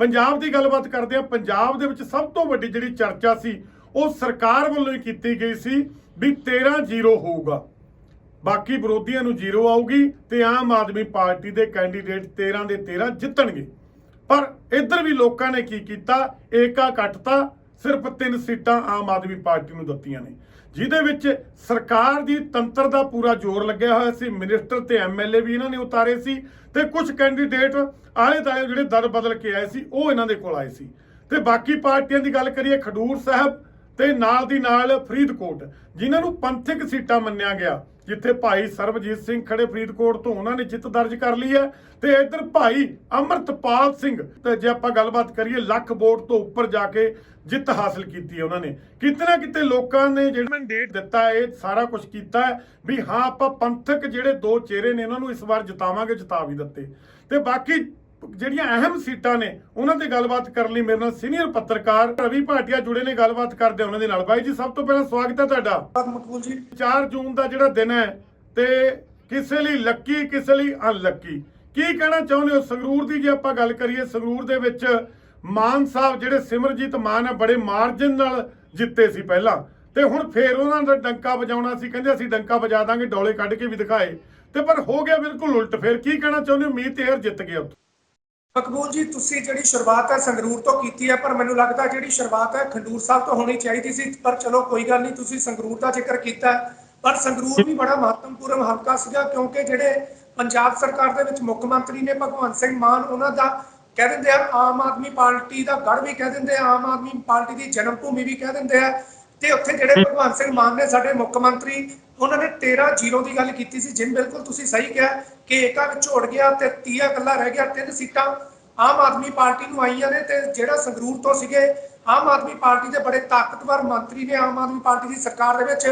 ਪੰਜਾਬ ਦੀ ਗੱਲਬਾਤ ਕਰਦੇ ਆ ਪੰਜਾਬ ਦੇ ਵਿੱਚ ਸਭ ਤੋਂ ਵੱਡੀ ਜਿਹੜੀ ਚਰਚਾ ਸੀ, ਉਹ ਸਰਕਾਰ ਵੱਲੋਂ ਹੀ ਕੀਤੀ ਗਈ ਸੀ ਵੀ 13-0 ਹੋਊਗਾ। ਬਾਕੀ ਵਿਰੋਧੀਆਂ ਨੂੰ ਜ਼ੀਰੋ ਆਊਗੀ ਤੇ ਆਮ ਆਦਮੀ ਪਾਰਟੀ ਦੇ ਕੈਂਡੀਡੇਟ 13 ਦੇ 13 ਜਿੱਤਣਗੇ। ਪਰ ਇੱਧਰ ਵੀ ਲੋਕਾਂ ਨੇ ਕੀ ਕੀਤਾ? ਏਕਾ ਕੱਟਤਾ, ਸਿਰਫ ਤਿੰਨ ਸੀਟਾਂ ਆਮ ਆਦਮੀ ਪਾਰਟੀ ਨੂੰ ਦਿੱਤੀਆਂ ਨੇ। ਜਿਹਦੇ ਵਿੱਚ ਸਰਕਾਰ ਦੀ ਤੰਤਰ ਦਾ ਪੂਰਾ ਜ਼ੋਰ ਲੱਗਿਆ ਹੋਇਆ ਸੀ ਮਿਨਿਸਟਰ ਤੇ ਐਮਐਲਏ ਵੀ ਇਹਨਾਂ ਨੇ ਉਤਾਰੇ ਸੀ ਤੇ ਕੁਝ ਕੈਂਡੀਡੇਟ ਆਲੇ ਦਾਲੇ ਜਿਹੜੇ ਦਰ ਬਦਲ ਕੇ ਆਏ ਸੀ, ਉਹ ਇਹਨਾਂ ਦੇ ਕੋਲ ਆਏ ਸੀ। ਤੇ ਬਾਕੀ ਪਾਰਟੀਆਂ ਦੀ ਗੱਲ ਕਰੀਏ, ਖਡੂਰ ਸਾਹਿਬ ਤੇ ਨਾਲ ਦੀ ਨਾਲ ਫਰੀਦਕੋਟ ਜਿਨ੍ਹਾਂ ਨੂੰ ਪੰਥਕ ਸੀਟਾਂ ਮੰਨਿਆ ਗਿਆ ਜਿੱਥੇ ਭਾਈ ਸਰਬਜੀਤ ਸਿੰਘ ਖੜੇ ਫਰੀਦਕੋਟ ਤੋਂ ਉਹਨਾਂ ਨੇ ਜਿੱਤ ਦਰਜ ਕਰ ਲਈ ਹੈ ਤੇ ਇੱਧਰ ਭਾਈ ਅਮਰਤਪਾਲ ਸਿੰਘ ਤੇ ਜੇ ਆਪਾਂ ਗੱਲਬਾਤ ਕਰੀਏ ਲੱਖ ਵੋਟ ਤੋਂ ਉੱਪਰ ਜਾ ਕੇ ਜਿੱਤ ਹਾਸਲ ਕੀਤੀ ਹੈ ਉਹਨਾਂ ਨੇ। ਕਿਤੇ ਨਾ ਕਿਤੇ ਲੋਕਾਂ ਨੇ ਜਿਹੜਾ ਮੈਂਡੇਟ ਦਿੱਤਾ ਹੈ, ਇਹ ਸਾਰਾ ਕੁਝ ਕੀਤਾ ਹੈ ਵੀ ਹਾਂ ਆਪਾਂ ਪੰਥਕ ਜਿਹੜੇ ਦੋ ਚਿਹਰੇ ਨੇ ਉਹਨਾਂ ਨੂੰ ਇਸ ਵਾਰ ਜਿਤਾਵਾਂਗੇ ਜਿਤਾ ਵੀ ਦਿੱਤੇ। ਤੇ ਬਾਕੀ ਜਿਹੜੀਆਂ ਅਹਿਮ ਸੀਟਾਂ ਨੇ ਉਹਨਾਂ ਤੇ ਗੱਲਬਾਤ ਕਰਨ ਲਈ ਮੇਰੇ ਨਾਲ ਸੀਨੀਅਰ ਪੱਤਰਕਾਰ ਰਵੀ ਭਾਟੀਆ ਜੁੜੇ ਨੇ ਗੱਲਬਾਤ ਕਰਦੇ ਉਹਨਾਂ ਦੇ ਨਾਲ। ਬਾਈ ਜੀ ਸਭ ਤੋਂ ਪਹਿਲਾਂ ਸਵਾਗਤ ਹੈ ਤੁਹਾਡਾ। ਮਕਬੂਲ ਜੀ। 4 ਜੂਨ ਦਾ ਜਿਹੜਾ ਦਿਨ ਹੈ ਤੇ ਕਿਸੇ ਲਈ ਲੱਕੀ ਕਿਸੇ ਲਈ ਅਨਲੱਕੀ ਕੀ ਕਹਿਣਾ ਚਾਹੁੰਦੇ ਹੋ? ਸੰਗਰੂਰ ਦੀ ਜੇ ਆਪਾਂ ਗੱਲ ਕਰੀਏ ਸੰਗਰੂਰ ਦੇ ਵਿੱਚ ਮਾਨ ਸਾਹਿਬ ਜਿਹੜੇ ਸਿਮਰਜੀਤ ਮਾਨ ਹੈ ਬੜੇ ਮਾਰਜਨ ਨਾਲ ਜਿੱਤੇ ਸੀ ਪਹਿਲਾਂ। ਤੇ ਹੁਣ ਫੇਰ ਉਹਨਾਂ ਦਾ ਡੰਕਾ ਵਜਾਉਣਾ ਸੀ ਕਹਿੰਦੇ ਅਸੀਂ ਡੰਕਾ ਵਜਾ ਦਾਂਗੇ ਡੋਲੇ ਕੱਢ ਕੇ ਵੀ ਦਿਖਾਏ। ਤੇ ਪਰ ਹੋ ਗਿਆ ਬਿਲਕੁਲ ਉਲਟ। ਫੇਰ ਕੀ ਕਹਿਣਾ ਚਾਹੁੰਦੇ ਹੋ? ਮੀਤ ਹੇਰ ਜਿੱਤ ਗਿਆ ਉੱਥੇ। ਮਕਬੂਲ ਜੀ, ਤੁਸੀਂ ਜਿਹੜੀ ਸ਼ੁਰੂਆਤ ਹੈ ਸੰਗਰੂਰ ਤੋਂ ਕੀਤੀ ਹੈ, ਪਰ ਮੈਨੂੰ ਲੱਗਦਾ ਜਿਹੜੀ ਸ਼ੁਰੂਆਤ ਹੈ ਖੰਡੂਰ ਸਾਹਿਬ ਤੋਂ ਹੋਣੀ ਚਾਹੀਦੀ ਸੀ, ਪਰ ਚਲੋ ਕੋਈ ਗੱਲ ਨਹੀਂ, ਤੁਸੀਂ ਸੰਗਰੂਰ ਦਾ ਜ਼ਿਕਰ ਕੀਤਾ ਪਰ ਸੰਗਰੂਰ ਵੀ ਬੜਾ ਮਹੱਤਵਪੂਰਨ ਹਲਕਾ ਸੀਗਾ, ਕਿਉਂਕਿ ਜਿਹੜੇ ਪੰਜਾਬ ਸਰਕਾਰ ਦੇ ਵਿੱਚ ਮੁੱਖ ਮੰਤਰੀ ਨੇ ਭਗਵੰਤ ਸਿੰਘ ਮਾਨ, ਉਹਨਾਂ ਦਾ ਕਹਿ ਦਿੰਦੇ ਆ ਆਮ ਆਦਮੀ ਪਾਰਟੀ ਦਾ ਗੜ ਵੀ ਕਹਿ ਦਿੰਦੇ ਆ, ਆਮ ਆਦਮੀ ਪਾਰਟੀ ਦੀ ਜਨਮ ਭੂਮੀ ਵੀ ਕਹਿ ਦਿੰਦੇ ਆ। ਤੇ ਉੱਥੇ ਜਿਹੜੇ ਭਗਵੰਤ ਸਿੰਘ ਮਾਨ ਨੇ ਸਾਡੇ ਮੁੱਖ ਮੰਤਰੀ ਉਹਨਾਂ ਨੇ 13 ਜ਼ੀਰੋ ਦੀ ਗੱਲ ਕੀਤੀ ਸੀ ਜਿਨ ਬਿਲਕੁਲ ਤੁਸੀਂ ਸਹੀ ਕਿਹਾ ਕਿ ਏਕਾ ਵਿੱਚ ਉੜ ਗਿਆ ਤੇ ਤੀਆ ਇਕੱਲਾ ਰਹਿ ਗਿਆ ਤਿੰਨ ਸੀਟਾਂ ਆਮ ਆਦਮੀ ਪਾਰਟੀ ਨੂੰ ਆਈਆਂ ਨੇ ਤੇ ਜਿਹੜਾ ਸੰਗਰੂਰ ਤੋਂ ਸੀਗੇ ਆਮ ਆਦਮੀ ਪਾਰਟੀ ਦੇ ਬੜੇ ਤਾਕਤਵਰ ਮੰਤਰੀ ਨੇ ਆਮ ਆਦਮੀ ਪਾਰਟੀ ਦੀ ਸਰਕਾਰ ਦੇ ਵਿੱਚ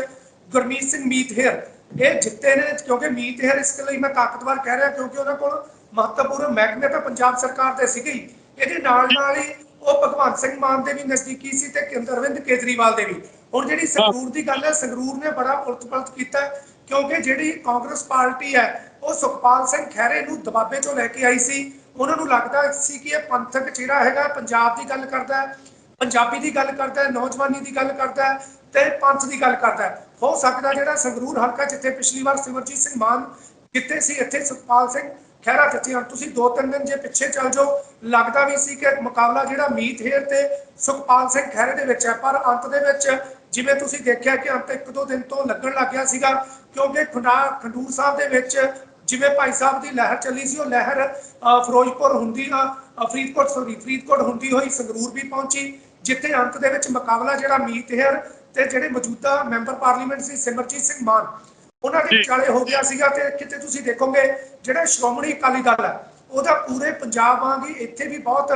ਗੁਰਮੀਤ ਸਿੰਘ ਮੀਤਹੇਰ ਇਹ ਜਿੱਤੇ ਨੇ ਕਿਉਂਕਿ ਮੀਤਹੇਰ ਇਸ ਲਈ ਮੈਂ ਤਾਕਤਵਰ ਕਹਿ ਰਿਹਾ ਕਿਉਂਕਿ ਉਹਨਾਂ ਕੋਲ ਮਹੱਤਵਪੂਰਨ ਮਹਿਕਮੇ ਤਾਂ ਪੰਜਾਬ ਸਰਕਾਰ ਦੇ ਸੀਗੇ ਇਹਦੇ ਨਾਲ ਨਾਲ ਹੀ ਉਹ ਭਗਵੰਤ ਸਿੰਘ ਮਾਨ ਦੇ ਵੀ ਨਜ਼ਦੀਕੀ ਸੀ ਤੇ ਕੇਂਦਰਵਿੰਦ ਕੇਜਰੀਵਾਲ ਦੇ ਵੀ। ਹੁਣ ਜਿਹੜੀ ਸੰਗਰੂਰ ਦੀ ਗੱਲ ਹੈ ਸੰਗਰੂਰ ਨੇ ਬੜਾ ਉਲਟ-ਪਲਟ ਕੀਤਾ ਕਿਉਂਕਿ ਜਿਹੜੀ ਕਾਂਗਰਸ ਪਾਰਟੀ ਹੈ ਉਹ ਸੁਖਪਾਲ ਸਿੰਘ ਖਹਿਰੇ ਨੂੰ ਦਬਾਬੇ ਚੋਂ ਲੈ ਕੇ ਆਈ ਸੀ। ਉਹਨਾਂ ਨੂੰ ਲੱਗਦਾ ਸੀ ਕਿ ਇਹ ਪੰਥਕ ਚਿਹਰਾ ਹੈਗਾ ਪੰਜਾਬ ਦੀ ਗੱਲ ਕਰਦਾ ਹੈ ਪੰਜਾਬੀ ਦੀ ਗੱਲ ਕਰਦਾ ਹੈ ਨੌਜਵਾਨੀ ਦੀ ਗੱਲ ਕਰਦਾ ਹੈ ਤੇ ਪੰਥ ਦੀ ਗੱਲ ਕਰਦਾ ਹੈ। ਹੋ ਸਕਦਾ ਜਿਹੜਾ ਸੰਗਰੂਰ ਹਲਕਾ ਜਿੱਥੇ ਪਿਛਲੀ ਵਾਰ ਸਿਮਰਜੀਤ ਸਿੰਘ ਮਾਨ ਜਿੱਥੇ ਸੀ ਇੱਥੇ ਸੁਖਪਾਲ ਸਿੰਘ ਖਹਿਰਾ ਜਿੱਥੇ ਹਨ। ਤੁਸੀਂ ਦੋ ਤਿੰਨ ਦਿਨ ਜੇ ਪਿੱਛੇ ਚੱਲ ਜਾਓ ਲੱਗਦਾ ਵੀ ਸੀ ਕਿ ਮੁਕਾਬਲਾ ਜਿਹੜਾ ਮੀਤ ਹੇਰ ਤੇ ਸੁਖਪਾਲ ਸਿੰਘ ਖਹਿਰੇ ਦੇ ਵਿੱਚ ਹੈ ਪਰ ਅੰਤ ਦੇ ਵਿੱਚ ਜਿਵੇਂ ਤੁਸੀਂ ਦੇਖਿਆ ਕਿ ਅੰਤ ਇੱਕ ਦੋ ਦਿਨ ਤੋਂ ਲੱਗਣ ਲੱਗ ਗਿਆ ਸੀਗਾ ਕਿਉਂਕਿ ਖੰਡਾ ਖੰਡੂਰ ਸਾਹਿਬ ਦੇ ਵਿੱਚ ਜਿਵੇਂ ਭਾਈ ਸਾਹਿਬ ਦੀ ਲਹਿਰ ਚੱਲੀ ਸੀ ਉਹ ਲਹਿਰ ਫਿਰੋਜ਼ਪੁਰ ਹੁੰਦੀ ਅ, ਫਰੀਦਕੋਟ ਸੋਰੀ ਫਰੀਦਕੋਟ ਹੁੰਦੀ ਹੋਈ ਸੰਗਰੂਰ ਵੀ ਪਹੁੰਚੀ ਜਿੱਥੇ ਅੰਤ ਦੇ ਵਿੱਚ ਮੁਕਾਬਲਾ ਜਿਹੜਾ ਮੀਤ ਹੇਰ ਤੇ ਜਿਹੜੇ ਮੌਜੂਦਾ ਮੈਂਬਰ ਪਾਰਲੀਮੈਂਟ ਸੀ ਸਿਮਰਜੀਤ ਸਿੰਘ ਮਾਨ ਉਹਨਾਂ ਦੇ ਵਿਚਾਲੇ ਹੋ ਗਿਆ ਸੀਗਾ ਤੇ ਕਿਤੇ ਤੁਸੀਂ ਦੇਖੋਗੇ ਜਿਹੜਾ ਸ਼੍ਰੋਮਣੀ ਅਕਾਲੀ ਦਲ ਹੈ ਉਹਦਾ ਪੂਰੇ ਪੰਜਾਬ ਵਾਂਗ ਹੀ ਇੱਥੇ ਵੀ ਬਹੁਤ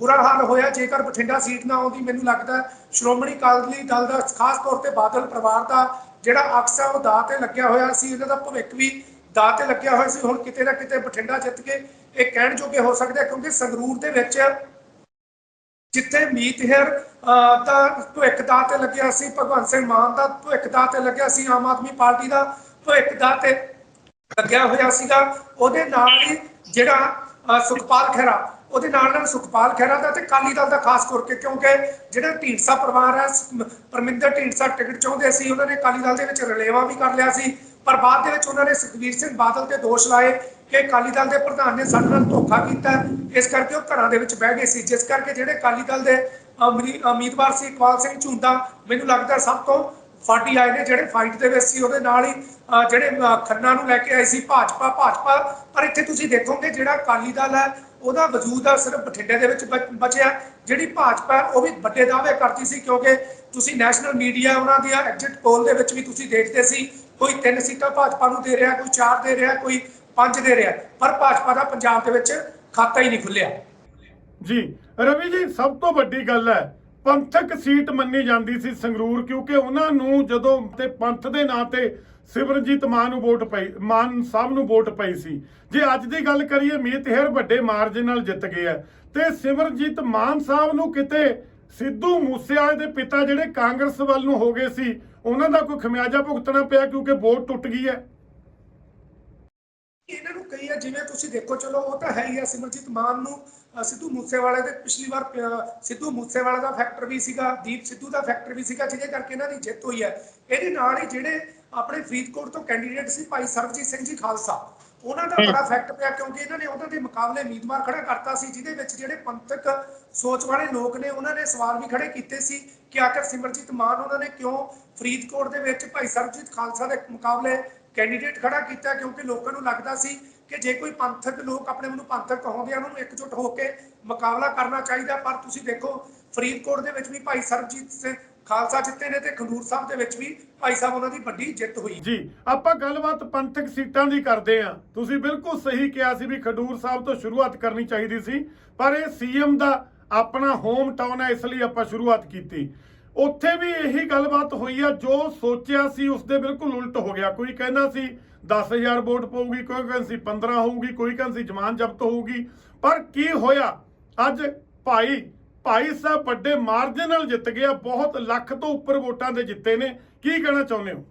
ਬੁਰਾ ਹਾਲ ਹੋਇਆ। ਜੇਕਰ ਬਠਿੰਡਾ ਸੀਟ ਨਾ ਆਉਂਦੀ ਮੈਨੂੰ ਲੱਗਦਾ ਸ਼੍ਰੋਮਣੀ ਅਕਾਲੀ ਦਲ ਦਾ ਖਾਸ ਤੌਰ ਤੇ ਬਾਦਲ ਪਰਿਵਾਰ ਦਾ ਜਿਹੜਾ ਅਕਸ ਹੈ ਉਹ ਦਾਅ ਤੇ ਲੱਗਿਆ ਹੋਇਆ ਸੀ ਇਹਨਾਂ ਦਾ ਭਵਿੱਖ ਵੀ ਦਾਅ ਤੇ ਲੱਗਿਆ ਹੋਇਆ ਸੀ। ਹੁਣ ਕਿਤੇ ਨਾ ਕਿਤੇ ਬਠਿੰਡਾ ਜਿੱਤ ਕੇ ਇਹ ਕਹਿਣ ਜੋਗੇ ਹੋ ਸਕਦਾ ਕਿਉਂਕਿ ਸੰਗਰੂਰ ਦੇ ਵਿੱਚ ਜਿੱਥੇ ਮੀਤ ਹੇਰ ਅਹ, ਦਾ ਭਵਿੱਖ ਦਾ ਤੇ ਲੱਗਿਆ ਸੀ ਭਗਵੰਤ ਸਿੰਘ ਮਾਨ ਦਾ ਭਵਿੱਖ ਦਾ ਤੇ ਲੱਗਿਆ ਸੀ ਆਮ ਆਦਮੀ ਪਾਰਟੀ ਦਾ ਭਵਿੱਖ ਦਾ ਤੇ ਲੱਗਿਆ ਹੋਇਆ ਸੀਗਾ। ਉਹਦੇ ਨਾਲ ਹੀ ਜਿਹੜਾ ਸੁਖਪਾਲ ਖਹਿਰਾ। ਉਹਦੇ ਨਾਲ ਨਾਲ ਸੁਖਪਾਲ ਖਹਿਰਾ ਦਾ ਤੇ ਕਾਲੀ ਦਲ ਦਾ ਖਾਸ ਕਰਕੇ ਕਿਉਂਕਿ ਜਿਹੜਾ ਢੀਂਡਸਾ ਪਰਿਵਾਰ ਹੈ ਪਰਮਿੰਦਰ ਢੀਂਡਸਾ ਟਿਕਟ ਚਾਹੁੰਦੇ ਸੀ, ਉਹਨਾਂ ਨੇ ਕਾਲੀ ਦਲ ਦੇ ਵਿੱਚ ਰਲੇਵਾ ਵੀ ਕਰ ਲਿਆ ਸੀ, ਪਰ ਬਾਅਦ ਦੇ ਵਿੱਚ ਉਹਨਾਂ ਨੇ ਸੁਖਬੀਰ ਸਿੰਘ ਬਾਦਲ ਤੇ ਦੋਸ਼ ਲਾਏ ਕਿ ਅਕਾਲੀ ਦਲ ਦੇ ਪ੍ਰਧਾਨ ਨੇ ਸਾਡੇ ਨਾਲ ਧੋਖਾ ਕੀਤਾ। ਇਸ ਕਰਕੇ ਉਹ ਘਰਾਂ ਦੇ ਵਿੱਚ ਬਹਿ ਗਏ ਸੀ। ਜਿਸ ਕਰਕੇ ਜਿਹੜੇ ਅਕਾਲੀ ਦਲ ਦੇ ਉਮੀਦਵਾਰ ਸੀ ਇਕਬਾਲ ਸਿੰਘ ਝੁੰਦਾ ਮੈਨੂੰ ਲੱਗਦਾ ਸਭ ਤੋਂ ਫਾਟੀ ਆਏ ਨੇ ਜਿਹੜੇ ਫਾਈਟ ਦੇ ਵਿੱਚ ਸੀ, ਉਹਦੇ ਨਾਲ ਹੀ ਜਿਹੜੇ ਖੰਨਾ ਨੂੰ ਲੈ ਕੇ ਆਏ ਸੀ ਭਾਜਪਾ ਭਾਜਪਾ, ਪਰ ਇੱਥੇ ਤੁਸੀਂ ਦੇਖੋਗੇ ਜਿਹੜਾ ਅਕਾਲੀ ਦਲ ਹੈ, ਉਹਦਾ ਵਜੂਦ ਆ ਸਿਰਫ ਬਠਿੰਡੇ ਦੇ ਵਿੱਚ ਬਚਿਆ। ਜਿਹੜੀ ਭਾਜਪਾ ਉਹ ਵੀ ਵੱਡੇ ਦਾਅਵੇ ਕਰਦੀ ਸੀ, ਕਿਉਂਕਿ ਤੁਸੀਂ ਨੈਸ਼ਨਲ ਮੀਡੀਆ ਉਹਨਾਂ ਦੀਆਂ ਐਗਜ਼ਿਟ ਪੋਲ ਦੇ ਵਿੱਚ ਵੀ ਤੁਸੀਂ ਦੇਖਦੇ ਸੀ, ਕੋਈ ਤਿੰਨ ਸੀਟਾਂ ਭਾਜਪਾ ਨੂੰ ਦੇ ਰਿਹਾ, ਕੋਈ ਚਾਰ ਦੇ ਰਿਹਾ, ਕੋਈ ਪੰਜ ਦੇ ਰਿਹਾ, ਪਰ ਭਾਜਪਾ ਦਾ ਪੰਜਾਬ ਦੇ ਵਿੱਚ ਖਾਤਾ ਹੀ ਨਹੀਂ ਖੁੱਲਿਆ। ਜੀ, ਰਵੀ ਜੀ, ਸਭ ਤੋਂ ਵੱਡੀ ਗੱਲ ਹੈ ਪੰਥਕ ਸੀਟ ਮੰਨੀ ਜਾਂਦੀ ਸੀ ਸੰਗਰੂਰ, ਕਿਉਂਕਿ ਉਹਨਾਂ ਨੂੰ ਜਦੋਂ ਤੇ ਪੰਥ ਦੇ ਨਾਂ ਤੇ ਸਿਮਰਜੀਤ ਮਾਨ ਨੂੰ ਵੋਟ ਪਈ, ਮਾਨ ਸਾਹਿਬ ਨੂੰ ਵੋਟ ਪਈ ਸੀ। ਜੇ ਅੱਜ ਦੀ ਗੱਲ ਕਰੀਏ, ਮੀਤ ਹੇਰ ਵੱਡੇ ਮਾਰਜਨ ਨਾਲ ਜਿੱਤ ਗਏ ਆ। ਤੇ ਸਿਮਰਜੀਤ ਮਾਨ ਸਾਹਿਬ ਨੂੰ ਕਿਤੇ ਸਿੱਧੂ ਮੂਸੇਵਾਲੇ ਦੇ ਪਿਤਾ ਜਿਹੜੇ ਕਾਂਗਰਸ ਵੱਲ ਨੂੰ ਹੋ ਗਏ ਸੀ, ਉਹਨਾਂ ਦਾ ਕੋਈ ਖਮਿਆਜਾ ਭੁਗਤਣਾ ਪਿਆ ਕਿਉਂਕਿ ਵੋਟ ਟੁੱਟ ਗਈ ਹੈ? ਇਹਨਾਂ ਨੂੰ ਕਈ ਆ ਜਿਵੇਂ ਤੁਸੀਂ ਦੇਖੋ ਚਲੋ ਉਹ ਤਾਂ ਹੈ ਹੀ ਆ ਸਿਮਰਜੀਤ ਮਾਨ ਨੂੰ ਸਿੱਧੂ ਮੂਸੇਵਾਲੇ ਦੇ ਪਿਛਲੀ ਵਾਰ ਸਿੱਧੂ ਮੂਸੇਵਾਲੇ ਦਾ ਫੈਕਟਰ ਵੀ ਸੀਗਾ ਦੀਪ ਸਿੱਧੂ ਦਾ ਫੈਕਟਰ ਵੀ ਸੀਗਾ ਜਿਹਦੇ ਕਰਕੇ ਇਹਨਾਂ ਦੀ ਜਿੱਤ ਹੋਈ ਹੈ ਇਹਦੇ ਨਾਲ ਹੀ ਜਿਹੜੇ ਆਪਣੇ ਫਰੀਦਕੋਟ ਤੋਂ ਕੈਂਡੀਡੇਟ ਸੀ ਭਾਈ ਸਰਬਜੀਤ ਸਿੰਘ ਜੀ ਖਾਲਸਾ ਉਹਨਾਂ ਦਾ ਬੜਾ ਫੈਕਟ ਪਿਆ ਕਿਉਂਕਿ ਇਹਨਾਂ ਨੇ ਉਹਨਾਂ ਦੇ ਮੁਕਾਬਲੇ ਉਮੀਦਵਾਰ ਖੜਾ ਕਰਤਾ ਸੀ ਜਿਹਦੇ ਵਿੱਚ ਜਿਹੜੇ ਪੰਥਕ ਸੋਚ ਵਾਲੇ ਲੋਕ ਨੇ ਉਹਨਾਂ ਨੇ ਸਵਾਲ ਵੀ ਖੜੇ ਕੀਤੇ ਸੀ ਕਿ ਆਖਰ ਸਿਮਰਜੀਤ ਮਾਨ ਉਹਨਾਂ ਨੇ ਕਿਉਂ ਫਰੀਦਕੋਟ ਦੇ ਵਿੱਚ ਭਾਈ ਸਰਬਜੀਤ ਖਾਲਸਾ ਦੇ ਮੁਕਾਬਲੇ ਕੈਂਡੀਡੇਟ ਖੜਾ ਕੀਤਾ ਕਿਉਂਕਿ ਲੋਕਾਂ ਨੂੰ ਲੱਗਦਾ ਸੀ ਕਿ ਜੇ ਕੋਈ ਪੰਥਕ ਲੋਕ ਆਪਣੇ ਨੂੰ ਪੰਥਕ ਕਹਾਉਂਦੇ ਆ, ਉਹਨਾਂ ਨੂੰ ਇਕਜੁੱਟ ਹੋ ਕੇ ਮੁਕਾਬਲਾ ਕਰਨਾ ਚਾਹੀਦਾ। ਪਰ ਤੁਸੀਂ ਦੇਖੋ, ਫਰੀਦਕੋਟ ਦੇ ਵਿੱਚ ਵੀ ਭਾਈ ਸਰਬਜੀਤ ਸਿੰਘ ਖਾਲਸਾ ਜਿੱਤੇ ਨੇ ਤੇ ਖੰਡੂਰ ਸਾਹਿਬ ਦੇ ਵਿੱਚ ਵੀ ਭਾਈ ਸਾਹਿਬ ਉਹਨਾਂ ਦੀ ਵੱਡੀ ਜਿੱਤ ਹੋਈ। ਜੀ, ਆਪਾਂ ਗੱਲਬਾਤ ਪੰਥਕ ਸੀਟਾਂ ਦੀ ਕਰਦੇ ਆ ਤੁਸੀਂ ਬਿਲਕੁਲ ਸਹੀ ਕਿਹਾ ਸੀ ਵੀ ਖਡੂਰ ਸਾਹਿਬ ਤੋਂ ਸ਼ੁਰੂਆਤ ਕਰਨੀ ਚਾਹੀਦੀ ਸੀ, ਪਰ ਇਹ ਸੀਐਮ ਦਾ ਆਪਣਾ ਹੋਮ ਟਾਊਨ ਹੈ, ਇਸ ਲਈ ਆਪਾਂ ਸ਼ੁਰੂਆਤ ਕੀਤੀ। ਉੱਥੇ ਵੀ ਇਹੀ ਗੱਲਬਾਤ ਹੋਈ ਆ, ਜੋ ਸੋਚਿਆ ਸੀ ਉਸ ਦੇ ਬਿਲਕੁਲ ਉਲਟ ਹੋ ਗਿਆ। ਕੋਈ ਕਹਿੰਦਾ ਸੀ 10000 ਵੋਟ ਪਊਗੀ, ਕੋਈ ਕਹਿੰਦਾ ਸੀ 15 ਹੋਊਗੀ, ਕੋਈ ਕਹਿੰਦਾ ਸੀ ਜ਼ਮਾਨ ਜ਼ਬਤ ਹੋਊਗੀ। ਪਰ ਕੀ ਹੋਇਆ? ਅੱਜ ਭਾਈ ਭਾਈ ਸਾਹਿਬ ਵੱਡੇ ਮਾਰਜਨ ਨਾਲ ਜਿੱਤ ਗਿਆ, ਬਹੁਤ ਲੱਖ ਤੋਂ ਉੱਪਰ ਵੋਟਾਂ ਦੇ ਜਿੱਤੇ ਨੇ। ਕੀ ਕਹਿਣਾ ਚਾਹੁੰਦੇ ਹੋ?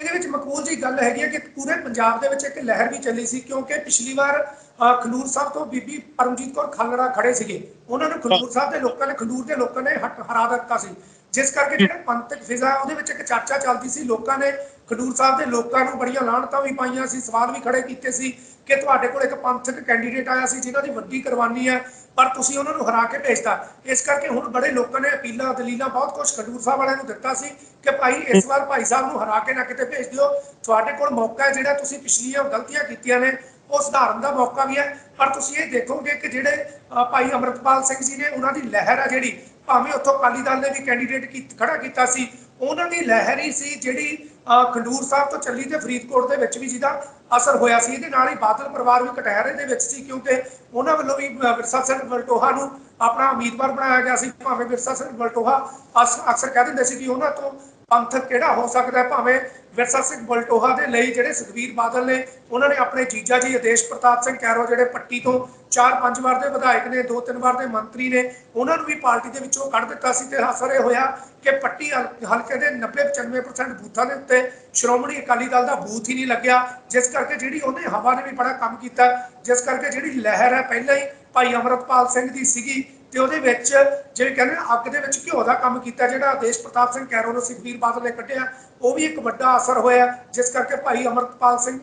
ਇਹਦੇ ਵਿੱਚ ਮਕਬੂਲ ਜੀ ਗੱਲ ਹੈਗੀ ਹੈ ਕਿ ਪੂਰੇ ਪੰਜਾਬ ਦੇ ਵਿੱਚ ਇੱਕ ਲਹਿਰ ਵੀ ਚੱਲੀ ਸੀ ਕਿਉਂਕਿ ਪਿਛਲੀ ਵਾਰ ਅ, ਖਡੂਰ ਸਾਹਿਬ ਤੋਂ ਬੀਬੀ ਪਰਮਜੀਤ ਕੌਰ ਖਾਲੜਾ ਖੜੇ ਸੀਗੇ। ਉਹਨਾਂ ਨੂੰ ਖਡੂਰ ਸਾਹਿਬ ਦੇ ਲੋਕਾਂ ਨੇ ਖਡੂਰ ਦੇ ਲੋਕਾਂ ਨੇ ਹਟ- ਹਰਾ ਦਿੱਤਾ ਸੀ। ਜਿਸ ਕਰਕੇ ਜਿਹੜਾ ਪੰਥਕ ਫਿਜ਼ਾ ਉਹਦੇ ਵਿੱਚ ਇੱਕ ਚਰਚਾ ਚੱਲਦੀ ਸੀ ਲੋਕਾਂ ਨੇ ਖਡੂਰ ਸਾਹਿਬ ਦੇ ਲੋਕਾਂ ਨੂੰ ਬੜੀਆਂ ਲਾਹਣਤਾਂ ਵੀ ਪਾਈਆਂ ਸੀ, ਸਵਾਲ ਵੀ ਖੜੇ ਕੀਤੇ ਸੀ ਕਿ ਤੁਹਾਡੇ ਕੋਲ ਇੱਕ ਪੰਥਕ ਕੈਂਡੀਡੇਟ ਆਇਆ ਸੀ ਜਿਨ੍ਹਾਂ ਦੀ ਵੱਡੀ ਕੁਰਬਾਨੀ ਹੈ, ਪਰ ਤੁਸੀਂ ਉਹਨਾਂ ਨੂੰ ਹਰਾ ਕੇ ਭੇਜਤਾ। ਇਸ ਕਰਕੇ ਹੁਣ ਬੜੇ ਲੋਕਾਂ ਨੇ ਅਪੀਲਾਂ, ਦਲੀਲਾਂ ਬਹੁਤ ਕੁਝ ਖਡੂਰ ਸਾਹਿਬ ਵਾਲਿਆਂ ਨੂੰ ਦਿੱਤਾ ਸੀ ਕਿ ਭਾਈ ਇਸ ਵਾਰ ਭਾਈ ਸਾਹਿਬ ਨੂੰ ਹਰਾ ਕੇ ਨਾ ਕਿਤੇ ਭੇਜ ਦਿਓ। ਤੁਹਾਡੇ ਕੋਲ ਮੌਕਾ ਹੈ ਜਿਹੜਾ ਤੁਸੀਂ ਪਿਛਲੀਆਂ ਗਲਤੀਆਂ ਕੀਤੀਆਂ ਨੇ, ਉਹ ਸੁਧਾਰਨ ਦਾ ਮੌਕਾ ਵੀ ਹੈ। ਪਰ ਤੁਸੀਂ ਇਹ ਦੇਖੋਗੇ ਕਿ ਜਿਹੜੇ ਭਾਈ ਅਮਰਤਪਾਲ ਸਿੰਘ ਜੀ ਨੇ ਉਹਨਾਂ ਦੀ ਲਹਿਰ ਆ ਜਿਹੜੀ, ਭਾਵੇਂ ਉੱਥੋਂ ਅਕਾਲੀ ਦਲ ਨੇ ਵੀ ਕੈਂਡੀਡੇਟ ਖੜਾ ਕੀਤਾ ਸੀ ਉਹਨਾਂ ਦੀ ਲਹਿਰ ਹੀ ਸੀ ਜਿਹੜੀ ਅ, ਖਡੂਰ ਸਾਹਿਬ ਤੋਂ ਚੱਲੀ ਤੇ ਫਰੀਦਕੋਟ ਦੇ ਵਿੱਚ ਵੀ ਜਿਹਦਾ ਅਸਰ ਹੋਇਆ ਸੀ। ਇਹਦੇ ਨਾਲ ਹੀ ਬਾਦਲ ਪਰਿਵਾਰ ਵੀ ਕਟਹਿਰੇ ਦੇ ਵਿੱਚ ਸੀ ਕਿਉਂਕਿ ਉਹਨਾਂ ਵੱਲੋਂ ਵੀ ਵਿਰਸਾ ਸਿੰਘ ਵਲਟੋਹਾ ਨੂੰ ਆਪਣਾ ਉਮੀਦਵਾਰ ਬਣਾਇਆ ਗਿਆ ਸੀ। ਭਾਵੇਂ ਵਿਰਸਾ ਸਿੰਘ ਵਲਟੋਹਾ ਅਸ- ਅਕਸਰ ਕਹਿ ਦਿੰਦੇ ਸੀ ਕਿ ਉਹਨਾਂ ਤੋਂ ਪੰਥਕ ਕਿਹੜਾ ਹੋ ਸਕਦਾ ਭਾਵੇਂ ਵਿਰਸਾ ਸਿੰਘ ਬਲਟੋਹਾ ਦੇ ਲਈ ਜਿਹੜੇ ਸੁਖਬੀਰ ਬਾਦਲ ਨੇ, ਉਹਨਾਂ ਨੇ ਆਪਣੇ ਜੀਜਾ ਜੀ ਆਦੇਸ਼ ਪ੍ਰਤਾਪ ਸਿੰਘ ਕੈਰੋ ਜਿਹੜੇ ਪੱਟੀ ਤੋਂ ਚਾਰ ਪੰਜ ਵਾਰ ਦੇ ਵਿਧਾਇਕ ਨੇ, ਦੋ ਤਿੰਨ ਵਾਰ ਦੇ ਮੰਤਰੀ ਨੇ, ਉਹਨਾਂ ਨੂੰ ਵੀ ਪਾਰਟੀ ਦੇ ਵਿੱਚੋਂ ਕੱਢ ਦਿੱਤਾ ਸੀ ਤੇ ਅਸਰ ਇਹ ਹੋਇਆ ਕਿ ਪੱਟੀ ਹਲਕੇ ਦੇ 90 95% ਬੂਥਾਂ ਦੇ ਉੱਤੇ ਸ਼੍ਰੋਮਣੀ ਅਕਾਲੀ ਦਲ ਦਾ ਬੂਥ ਹੀ ਨਹੀਂ ਲੱਗਿਆ, ਜਿਸ ਕਰਕੇ ਜਿਹੜੀ ਉਹਨੇ ਹਵਾ ਨੇ ਵੀ ਬੜਾ ਕੰਮ ਕੀਤਾ, ਜਿਸ ਕਰਕੇ ਜਿਹੜੀ ਲਹਿਰ ਹੈ, ਪਹਿਲਾਂ ਹੀ ਭਾਈ ਅਮਰਤਪਾਲ ਸਿੰਘ ਦੀ ਸੀਗੀ ਤੇ ਉਹਦੇ ਵਿੱਚ ਜਿਹੜੇ ਕਹਿੰਦੇ ਅੱਗ ਦੇ ਵਿੱਚ ਘਿਓ ਦਾ ਕੰਮ ਕੀਤਾ, ਜਿਹੜਾ ਆਦੇਸ਼ ਪ੍ਰਤਾਪ ਸਿੰਘ ਕੈਰੋ ਨੂੰ ਸੁਖਬੀਰ ਬਾਦਲ ਨੇ ਕੱਢਿਆ, ਉਹ ਵੀ ਇੱਕ ਵੱਡਾ ਅਸਰ ਹੋਇਆ, ਜਿਸ ਕਰਕੇ ਭਾਈ ਅਮਰਤਪਾਲ ਸਿੰਘ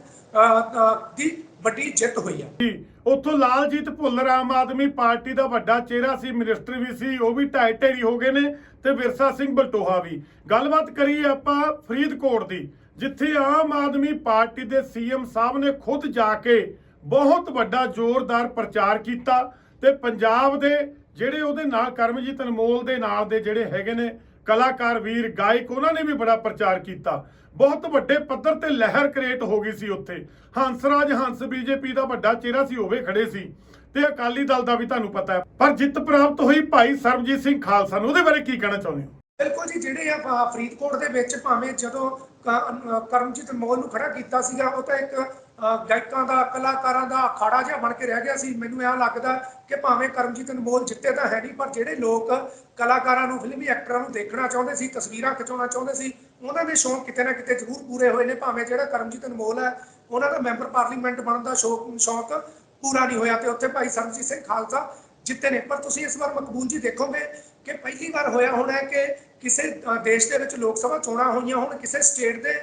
ਦੀ ਵੱਡੀ ਜਿੱਤ ਹੋਈ ਹੈ ਉੱਥੋਂ ਲਾਲਜੀਤ ਭੁੱਲਰ ਆਮ ਆਦਮੀ ਪਾਰਟੀ ਦਾ ਵੱਡਾ ਚਿਹਰਾ ਸੀ, ਮਿਨਿਸਟਰ ਵੀ ਸੀ, ਉਹ ਵੀ ਢਾਈ ਢੇਰੀ ਹੋ ਗਏ ਨੇ ਤੇ ਵਿਰਸਾ ਸਿੰਘ ਬਲਟੋਹਾ ਵੀ। ਗੱਲਬਾਤ ਕਰੀਏ ਆਪਾਂ ਫਰੀਦਕੋਟ ਦੀ, ਜਿੱਥੇ ਆਮ ਆਦਮੀ ਪਾਰਟੀ ਦੇ ਸੀਐਮ ਸਾਹਿਬ ਨੇ ਖੁਦ ਜਾ ਕੇ ਬਹੁਤ ਵੱਡਾ ਜ਼ੋਰਦਾਰ ਪ੍ਰਚਾਰ ਕੀਤਾ ਤੇ ਪੰਜਾਬ ਦੇ ਜਿਹੜੇ ਉਹਦੇ ਨਾਲ ਕਰਮਜੀਤ ਅਨਮੋਲ ਦੇ ਨਾਲ ਦੇ ਜਿਹੜੇ ਹੈਗੇ ਨੇ ਕਲਾਕਾਰ, ਵੀਰ, ਗਾਇਕ, ਉਹਨਾਂ ਨੇ ਵੀ ਬੜਾ ਪ੍ਰਚਾਰ ਕੀਤਾ। ਬਹੁਤ ਵੱਡੇ ਪੱਧਰ ਤੇ ਲਹਿਰ ਕ੍ਰੀਏਟ ਹੋ ਗਈ ਸੀ ਉੱਥੇ। ਹੰਸਰਾਜ, ਹੰਸ ਬੀਜੇਪੀ ਦਾ ਵੱਡਾ ਚਿਹਰਾ ਸੀ ਹੋਵੇ ਖੜੇ ਸੀ। ਤੇ ਅਕਾਲੀ ਦਲ ਦਾ ਵੀ ਤੁਹਾਨੂੰ ਪਤਾ ਹੈ। ਪਰ ਜਿੱਤ ਪ੍ਰਾਪਤ ਹੋਈ ਭਾਈ ਸਰਬਜੀਤ ਸਿੰਘ ਖਾਲਸਾ ਨੂੰ। ਉਹਦੇ ਬਾਰੇ ਕੀ ਕਹਿਣਾ ਚਾਹੁੰਦੇ ਹੋ? ਬਿਲਕੁਲ ਜੀ, ਜਿਹੜੇ ਆ ਫਰੀਦਕੋਟ ਦੇ ਵਿੱਚ ਭਾਵੇਂ ਜਦੋਂ ਕਰਮਜੀਤ ਮੋਲ ਨੂੰ ਖੜਾ ਕੀਤਾ ਸੀਗਾ, ਉਹ ਤਾਂ ਇੱਕ ਗਾਇਕਾਂ ਦਾ, ਕਲਾਕਾਰਾਂ ਦਾ ਅਖਾੜਾ ਜਿਹਾ ਬਣ ਕੇ ਰਹਿ ਗਿਆ ਸੀ। ਮੈਨੂੰ ਇਹ ਲੱਗਦਾ ਕਿ ਭਾਵੇਂ ਕਰਮਜੀਤ ਅਨਮੋਲ ਜਿੱਤੇ ਤਾਂ ਹੈ ਨਹੀਂ, ਪਰ ਜਿਹੜੇ ਲੋਕ ਕਲਾਕਾਰਾਂ ਨੂੰ, ਫਿਲਮੀ ਐਕਟਰਾਂ ਨੂੰ ਦੇਖਣਾ ਚਾਹੁੰਦੇ ਸੀ, ਤਸਵੀਰਾਂ ਖਿਚਾਉਣਾ ਚਾਹੁੰਦੇ ਸੀ, ਉਹਨਾਂ ਦੇ ਸ਼ੌਂਕ ਕਿਤੇ ਨਾ ਕਿਤੇ ਜ਼ਰੂਰ ਪੂਰੇ ਹੋਏ ਨੇ। ਭਾਵੇਂ ਜਿਹੜਾ ਕਰਮਜੀਤ ਅਨਮੋਲ ਹੈ, ਉਹਨਾਂ ਦਾ ਮੈਂਬਰ ਪਾਰਲੀਮੈਂਟ ਬਣਨ ਦਾ ਸ਼ੌਕ, ਸ਼ੌਂਕ ਪੂਰਾ ਨਹੀਂ ਹੋਇਆ ਤੇ ਉੱਥੇ ਭਾਈ ਸਰਬਜੀਤ ਸਿੰਘ ਖਾਲਸਾ ਜਿੱਤੇ ਨੇ। ਪਰ ਤੁਸੀਂ ਇਸ ਵਾਰ ਮਕਬੂਲ ਜੀ ਦੇਖੋਗੇ ਕਿ ਪਹਿਲੀ ਵਾਰ ਹੋਇਆ ਹੋਣਾ ਹੈ ਕਿ ਕਿਸੇ ਦੇਸ਼ ਦੇ ਵਿੱਚ ਲੋਕ ਸਭਾ ਚੋਣਾਂ ਹੋਈਆਂ ਹੁਣ, ਕਿਸੇ ਸਟੇਟ ਦੇ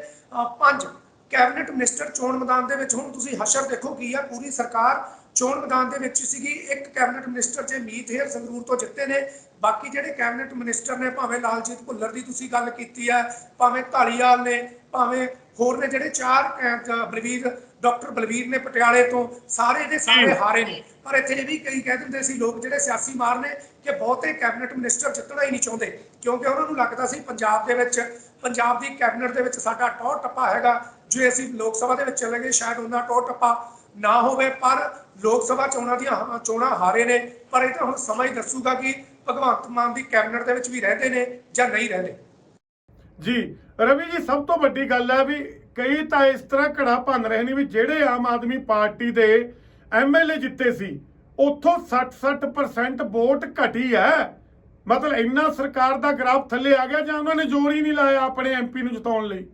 ਪੰਜ ਕੈਬਨਿਟ ਮਿਨਿਸਟਰ ਚੋਣ ਮੈਦਾਨ ਦੇ ਵਿੱਚ ਹੁਣ ਤੁਸੀਂ ਹਸ਼ਰ ਦੇਖੋ ਕੀ ਆ ਪੂਰੀ ਸਰਕਾਰ ਚੋਣ ਮੈਦਾਨ ਦੇ ਵਿੱਚ ਸੀਗੀ। ਇੱਕ ਕੈਬਨਿਟ ਮਿਨਿਸਟਰ ਜੇ ਮੀਤ ਹੇਰ ਸੰਗਰੂਰ ਤੋਂ ਜਿੱਤੇ ਨੇ ਬਾਕੀ ਜਿਹੜੇ ਕੈਬਨਿਟ ਮਿਨਿਸਟਰ ਨੇ ਭਾਵੇਂ ਲਾਲਜੀਤ ਭੁੱਲਰ ਦੀ ਤੁਸੀਂ ਗੱਲ ਕੀਤੀ ਹੈ ਭਾਵੇਂ ਢਾਲੀਵਾਲ ਨੇ ਭਾਵੇਂ ਹੋਰ ਨੇ ਜਿਹੜੇ ਚਾਰ ਬਲਵੀਰ ਡਾਕਟਰ ਬਲਵੀਰ ਨੇ ਪਟਿਆਲੇ ਤੋਂ ਸਾਰੇ ਦੇ ਸਾਰੇ ਹਾਰੇ ਨੇ। ਪਰ ਇੱਥੇ ਇਹ ਵੀ ਕਈ ਕਹਿ ਦਿੰਦੇ ਸੀ ਲੋਕ ਜਿਹੜੇ ਸਿਆਸੀ ਮਾਰ ਨੇ ਕਿ ਬਹੁਤੇ ਕੈਬਨਿਟ ਮਿਨਿਸਟਰ ਜਿੱਤਣਾ ਹੀ ਨਹੀਂ ਚਾਹੁੰਦੇ ਕਿਉਂਕਿ ਉਹਨਾਂ ਨੂੰ ਲੱਗਦਾ ਸੀ ਪੰਜਾਬ ਦੇ ਵਿੱਚ ਪੰਜਾਬ ਦੀ ਕੈਬਨਿਟ ਦੇ ਵਿੱਚ ਸਾਡਾ ਟੌਰ ਟੱਪਾ ਹੈਗਾ। ਜੇ ਅਸੀਂ ਲੋਕ ਸਭਾ ਦੇ ਵਿੱਚ ਚਲੇ ਗਏ ਸ਼ਾਇਦ ਉਹਨਾਂ ਟੌਰ ਟੱਪਾ ਨਾ ਹੋਵੇ, ਪਰ ਲੋਕ ਸਭਾ ਚੋਣਾਂ ਦੀਆਂ ਚੋਣਾਂ ਹਾਰੇ ਨੇ। ਪਰ ਇਹ ਤਾਂ ਹੁਣ ਸਮਾਂ ਹੀ ਦੱਸੂਗਾ ਕਿ ਭਗਵੰਤ ਮਾਨ ਦੀ ਕੈਬਨਿਟ ਦੇ ਵਿੱਚ ਵੀ ਰਹਿੰਦੇ ਨੇ ਜਾਂ ਨਹੀਂ ਰਹਿੰਦੇ। ਜੀ, ਰਵੀ ਜੀ, ਸਭ ਤੋਂ ਵੱਡੀ ਗੱਲ ਹੈ ਵੀ ਕਈ ਤਾਂ ਇਸ ਤਰ੍ਹਾਂ ਘੜਾ ਭੰਨ ਰਹੇ ਨੇ ਵੀ ਜਿਹੜੇ ਆਮ ਆਦਮੀ ਪਾਰਟੀ ਦੇ ਐਮਐਲਏ ਜਿੱਤੇ ਸੀ, ਉੱਥੋਂ 60-60% ਵੋਟ ਘਟੀ ਹੈ। ਮਤਲਬ ਇੰਨਾ ਸਰਕਾਰ ਦਾ ਗ੍ਰਾਫ ਥੱਲੇ ਆ ਗਿਆ ਜਾਂ ਉਹਨਾਂ ਨੇ ਜ਼ੋਰ ਹੀ ਨਹੀਂ ਲਾਇਆ ਆਪਣੇ ਐਮਪੀ ਨੂੰ ਜਿਤਾਉਣ ਲਈ?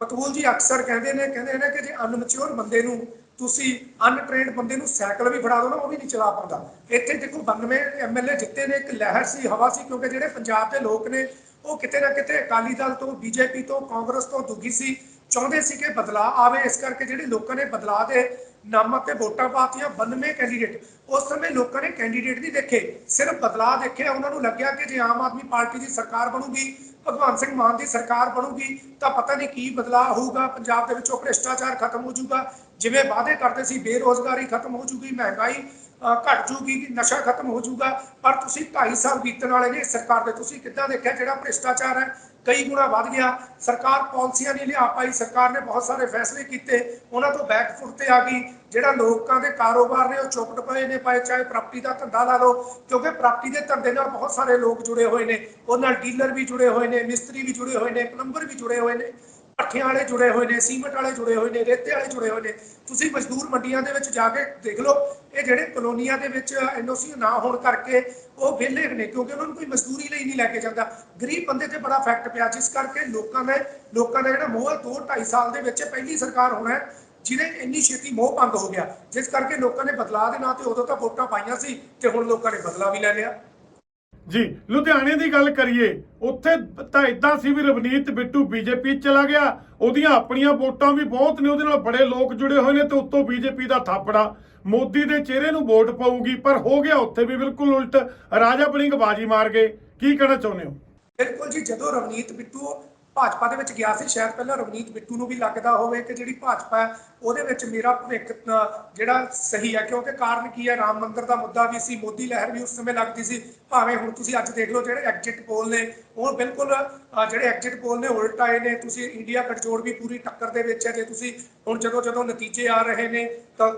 ਮਕਬੂਲ ਜੀ ਅਕਸਰ ਕਹਿੰਦੇ ਨੇ ਕਹਿੰਦੇ ਨੇ ਕਿ ਜੇ ਅਨਮੈਚੁਰ ਬੰਦੇ ਨੂੰ ਤੁਸੀਂ ਅਨਟ੍ਰੇਨਡ ਬੰਦੇ ਨੂੰ ਸਾਈਕਲ ਵੀ ਫੜਾ ਦਿਓ ਨਾ, ਉਹ ਵੀ ਨਹੀਂ ਚਲਾ ਪਾਉਂਦਾ। ਇੱਥੇ ਦੇਖੋ 92 ਐਮਐਲਏ ਜਿੱਤੇ ਨੇ, ਇੱਕ ਲਹਿਰ ਸੀ, ਹਵਾ ਸੀ, ਕਿਉਂਕਿ ਜਿਹੜੇ ਪੰਜਾਬ ਦੇ ਲੋਕ ਨੇ, ਉਹ ਕਿਤੇ ਨਾ ਕਿਤੇ ਅਕਾਲੀ ਦਲ ਤੋਂ, ਬੀਜੇਪੀ ਤੋਂ, ਕਾਂਗਰਸ ਤੋਂ ਦੁਖੀ ਸੀ, ਚਾਹੁੰਦੇ ਸੀ ਕਿ ਬਦਲਾਅ ਆਵੇ। ਇਸ ਕਰਕੇ ਜਿਹੜੇ ਲੋਕਾਂ ਨੇ ਬਦਲਾਅ ਦੇ ਨਾਮਾਂ ਤੇ ਵੋਟਾਂ ਪਾਤੀਆਂ 92 ਕੈਂਡੀਡੇਟ, ਉਸ ਸਮੇਂ ਲੋਕਾਂ ਨੇ ਕੈਂਡੀਡੇਟ ਨਹੀਂ ਦੇਖੇ, ਸਿਰਫ ਬਦਲਾਅ ਦੇਖਿਆ, ਉਹਨਾਂ ਨੂੰ ਲੱਗਿਆ ਕਿ ਜੇ ਆਮ ਆਦਮੀ ਪਾਰਟੀ ਦੀ ਸਰਕਾਰ ਬਣੂਗੀ ਭਗਵੰਤ ਸਿੰਘ ਮਾਨ ਦੀ ਸਰਕਾਰ ਬਣੂਗੀ ਤਾਂ ਪਤਾ ਨਹੀਂ ਕੀ ਬਦਲਾਅ ਹੋਊਗਾ, ਪੰਜਾਬ ਦੇ ਵਿੱਚੋਂ ਭ੍ਰਿਸ਼ਟਾਚਾਰ ਖਤਮ ਹੋ ਜਾਊਗਾ, ਜਿਵੇਂ ਵਾਅਦੇ ਕਰਦੇ ਸੀ ਬੇਰੋਜ਼ਗਾਰੀ ਖਤਮ ਹੋ ਜਾਊਗੀ, ਮਹਿੰਗਾਈ ਘਟ ਜੂਗੀ ਕਿ ਨਸ਼ਾ ਖਤਮ ਹੋ ਜਾਊਗਾ ਪਰ ਤੁਸੀਂ 2.5 ਸਾਲ ਬੀਤਣ ਵਾਲੇ ਨੇ ਸਰਕਾਰ ਦੇ। ਤੁਸੀਂ ਕਿੱਦਾਂ ਦੇਖਿਆ ਜਿਹੜਾ ਭ੍ਰਿਸ਼ਟਾਚਾਰ ਹੈ? ਕਈ ਗੁਣਾ ਵੱਧ ਗਿਆ। ਸਰਕਾਰ ਪਾਲਿਸੀਆਂ ਨਹੀਂ ਲਿਆ ਪਾਈ। ਸਰਕਾਰ ਨੇ ਬਹੁਤ ਸਾਰੇ ਫੈਸਲੇ ਕੀਤੇ। ਉਹਨਾਂ ਤੋਂ ਬੈਕਫੁੱਟ ਤੇ ਆ ਗਈ। ਜਿਹੜਾ ਲੋਕਾਂ ਦੇ ਕਾਰੋਬਾਰ ਨੇ, ਉਹ ਚੁੱਪਟ ਪਏ ਨੇ ਪਏ ਚਾਹੇ ਪ੍ਰਾਪਰਟੀ ਦਾ ਧੰਦਾ ਲਾ ਲਓ, ਕਿਉਂਕਿ ਪ੍ਰਾਪਰਟੀ ਦੇ ਧੰਦੇ ਨਾਲ ਬਹੁਤ ਸਾਰੇ ਲੋਕ ਜੁੜੇ ਹੋਏ ਨੇ। ਉਹ ਨਾਲ ਡੀਲਰ ਵੀ ਜੁੜੇ ਹੋਏ ਨੇ, ਮਿਸਤਰੀ ਵੀ ਜੁੜੇ ਹੋਏ ਨੇ, ਪਲੰਬਰ ਵੀ ਜੁੜੇ ਹੋਏ ਨੇ। ਭੱਠਿਆਂ ਵਾਲੇ ਜੁੜੇ ਹੋਏ ਨੇ, ਸੀਮਟ ਵਾਲੇ ਜੁੜੇ ਹੋਏ ਨੇ, ਰੇਤੇ ਵਾਲੇ ਜੁੜੇ ਹੋਏ ਨੇ। ਤੁਸੀਂ ਮਜ਼ਦੂਰ ਮੰਡੀਆਂ ਦੇ ਵਿੱਚ ਜਾ ਕੇ ਦੇਖ ਲਓ, ਇਹ ਜਿਹੜੇ ਕਲੋਨੀਆਂ ਦੇ ਵਿੱਚ ਐਨਓਸੀ ਨਾ ਹੋਣ ਕਰਕੇ ਉਹ ਵਿਹਲੇ ਨੇ, ਕਿਉਂਕਿ ਉਹਨਾਂ ਨੂੰ ਕੋਈ ਮਜ਼ਦੂਰੀ ਲਈ ਨਹੀਂ ਲੈ ਕੇ ਜਾਂਦਾ। ਗਰੀਬ ਬੰਦੇ ਤੇ ਬੜਾ ਇਫੈਕਟ ਪਿਆ, ਜਿਸ ਕਰਕੇ ਲੋਕਾਂ ਨੇ ਲੋਕਾਂ ਦਾ ਜਿਹੜਾ ਮੋਹ 2 2.5 ਸਾਲ ਦੇ ਵਿੱਚ ਪਹਿਲੀ ਸਰਕਾਰ ਹੋਣਾ ਜਿਹਨੇ ਇੰਨੀ ਛੇਤੀ ਮੋਹ ਭੰਗ ਹੋ ਗਿਆ। ਜਿਸ ਕਰਕੇ ਲੋਕਾਂ ਨੇ ਬਦਲਾਅ ਦੇ ਨਾਂ ਤੇ ਉਦੋਂ ਤਾਂ ਵੋਟਾਂ ਪਾਈਆਂ ਸੀ, ਤੇ ਹੁਣ ਲੋਕਾਂ ਨੇ ਬਦਲਾ ਵੀ ਲੈ ਲਿਆ। ਜੀ, ਲੁਧਿਆਣੇ ਦੀ ਗੱਲ ਕਰੀਏ, ਉੱਥੇ ਤਾਂ ਇਦਾਂ ਸੀ ਵੀ ਰਵਨੀਤ ਬਿੱਟੂ ਬੀਜੇਪੀ ਚਲਾ ਗਿਆ, ਉਹਦੀਆਂ ਆਪਣੀਆਂ ਵੋਟਾਂ ਵੀ ਬਹੁਤ ਨੇ, ਉਹਦੇ ਨਾਲ ਬੜੇ ਲੋਕ ਜੁੜੇ ਹੋਏ ਨੇ ਤੇ ਉੱਤੋਂ ਬੀਜੇਪੀ ਦਾ ਥਾਪੜਾ। ਮੋਦੀ ਦੇ ਚਿਹਰੇ ਨੂੰ ਵੋਟ ਪਾਊਗੀ, ਪਰ ਹੋ ਗਿਆ ਉੱਥੇ ਵੀ ਬਿਲਕੁਲ ਉਲਟ, ਰਾਜਾ ਬੜਿੰਗ ਬਾਜੀ ਮਾਰ ਗਏ। ਕੀ ਕਹਿਣਾ ਚਾਹੁੰਦੇ ਹੋ? ਬਿਲਕੁਲ ਜੀ, ਜਦੋਂ ਰਵਨੀਤ ਬਿੱਟੂ ਭਾਜਪਾ ਦੇ ਵਿੱਚ ਗਿਆ ਸੀ, ਸ਼ਾਇਦ ਪਹਿਲਾਂ ਰਵਨੀਤ ਬਿੱਟੂ ਨੂੰ ਵੀ ਲੱਗਦਾ ਹੋਵੇ ਕਿ ਜਿਹੜੀ ਭਾਜਪਾ ਹੈ, ਉਹਦੇ ਵਿੱਚ ਮੇਰਾ ਭਵਿੱਖ ਜਿਹੜਾ ਸਹੀ ਹੈ, ਕਿਉਂਕਿ ਕਾਰਨ ਕੀ ਹੈ, ਰਾਮ ਮੰਦਿਰ ਦਾ ਮੁੱਦਾ ਵੀ ਸੀ, ਮੋਦੀ ਲਹਿਰ ਵੀ ਉਸ ਸਮੇਂ ਲੱਗਦੀ ਸੀ, ਭਾਵੇਂ ਹੁਣ ਤੁਸੀਂ ਅੱਜ ਦੇਖ ਲਓ ਜਿਹੜੇ ਐਗਜ਼ਿਟ ਪੋਲ ਨੇ, ਉਹ ਬਿਲਕੁਲ ਜਿਹੜੇ ਐਗਜ਼ਿਟ ਪੋਲ ਨੇ, ਉਲਟ ਆਏ ਨੇ, ਤੁਸੀਂ ਇੰਡੀਆ ਗਠਜੋੜ ਵੀ ਪੂਰੀ ਟੱਕਰ ਦੇ ਵਿੱਚ ਹੈ, ਜੇ ਤੁਸੀਂ ਹੁਣ ਜਦੋਂ ਜਦੋਂ ਨਤੀਜੇ ਆ ਰਹੇ ਨੇ, ਤਾਂ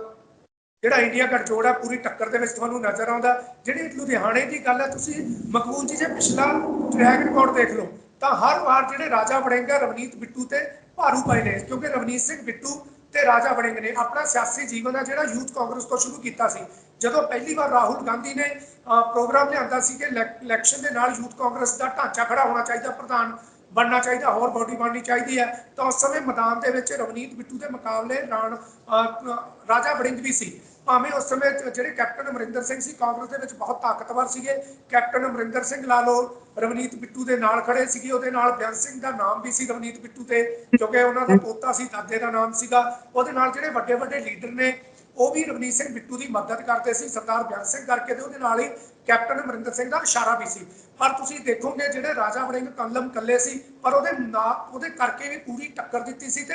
ਜਿਹੜਾ ਇੰਡੀਆ ਗਠਜੋੜ ਹੈ, ਪੂਰੀ ਟੱਕਰ ਦੇ ਵਿੱਚ ਤੁਹਾਨੂੰ ਨਜ਼ਰ ਆਉਂਦਾ। ਜਿਹੜੀ ਲੁਧਿਆਣੇ ਦੀ ਗੱਲ ਹੈ, ਤੁਸੀਂ ਮਕਬੂਲ ਜੀ, ਜੇ ਪਿਛਲਾ ਟਰੈਕ ਰਿਕਾਰਡ ਦੇਖ ਲਓ ਤਾਂ ਹਰ ਵਾਰ ਜਿਹੜੇ ਰਾਜਾ ਵੜਿੰਗ ਹੈ ਰਵਨੀਤ ਬਿੱਟੂ ਤੇ ਭਾਰੂ ਪਏ ਨੇ ਕਿਉਂਕਿ ਰਵਨੀਤ ਸਿੰਘ ਬਿੱਟੂ ਤੇ ਰਾਜਾ ਵੜਿੰਗ ਨੇ ਆਪਣਾ ਸਿਆਸੀ ਜੀਵਨ ਹੈ ਜਿਹੜਾ ਯੂਥ ਕਾਂਗਰਸ ਤੋਂ ਸ਼ੁਰੂ ਕੀਤਾ ਸੀ। ਜਦੋਂ ਪਹਿਲੀ ਵਾਰ ਰਾਹੁਲ ਗਾਂਧੀ ਨੇ ਅ, ਪ੍ਰੋਗਰਾਮ ਲਿਆਂਦਾ ਸੀ ਕਿ ਇਲੈਕ- ਇਲੈਕਸ਼ਨ ਦੇ ਨਾਲ ਯੂਥ ਕਾਂਗਰਸ ਦਾ ਢਾਂਚਾ ਖੜਾ ਹੋਣਾ ਚਾਹੀਦਾ ਪ੍ਰਧਾਨ ਬਣਨਾ ਚਾਹੀਦਾ ਹੋਰ ਬੋਡੀ ਬਣਨੀ ਚਾਹੀਦੀ ਹੈ ਤਾਂ ਉਸ ਸਮੇਂ ਮੈਦਾਨ ਦੇ ਵਿੱਚ ਰਵਨੀਤ ਬਿੱਟੂ ਦੇ ਮੁਕਾਬਲੇ ਰਾਣ ਰਾਜਾ ਵੜਿੰਗ ਵੀ ਸੀ। ਭਾਵੇਂ ਉਸ ਸਮੇਂ ਜਿਹੜੇ ਕੈਪਟਨ ਅਮਰਿੰਦਰ ਸਿੰਘ ਸੀ, ਕਾਂਗਰਸ ਦੇ ਵਿੱਚ ਬਹੁਤ ਤਾਕਤਵਰ ਸੀਗੇ। ਕੈਪਟਨ ਅਮਰਿੰਦਰ ਸਿੰਘ ਲਾ ਲਓ, ਰਵਨੀਤ ਬਿੱਟੂ ਦੇ ਨਾਲ ਖੜੇ ਸੀਗੇ। ਉਹਦੇ ਨਾਲ ਬਿਆਨ ਸਿੰਘ ਦਾ ਨਾਮ ਵੀ ਸੀ ਰਵਨੀਤ ਬਿੱਟੂ ਤੇ, ਕਿਉਂਕਿ ਉਹਨਾਂ ਦਾ ਪੋਤਾ ਸੀ, ਦਾਦੇ ਦਾ ਨਾਮ ਸੀਗਾ। ਉਹਦੇ ਨਾਲ ਜਿਹੜੇ ਵੱਡੇ ਵੱਡੇ ਲੀਡਰ ਨੇ, ਉਹ ਵੀ ਰਵਨੀਤ ਸਿੰਘ ਬਿੱਟੂ ਦੀ ਮਦਦ ਕਰਦੇ ਸੀ, ਸਰਦਾਰ ਬਿਆਨ ਸਿੰਘ ਕਰਕੇ ਤੇ ਉਹਦੇ ਨਾਲ ਹੀ ਕੈਪਟਨ ਅਮਰਿੰਦਰ ਸਿੰਘ ਦਾ ਇਸ਼ਾਰਾ ਵੀ ਸੀ। ਪਰ ਤੁਸੀਂ ਦੇਖੋਗੇ, ਜਿਹੜੇ ਰਾਜਾ ਵੜਿੰਗ ਕਲਮ ਕੱਲੇ ਸੀ, ਪਰ ਉਹਦੇ ਨਾ, ਉਹਦੇ ਕਰਕੇ ਵੀ ਪੂਰੀ ਟੱਕਰ ਦਿੱਤੀ ਸੀ ਤੇ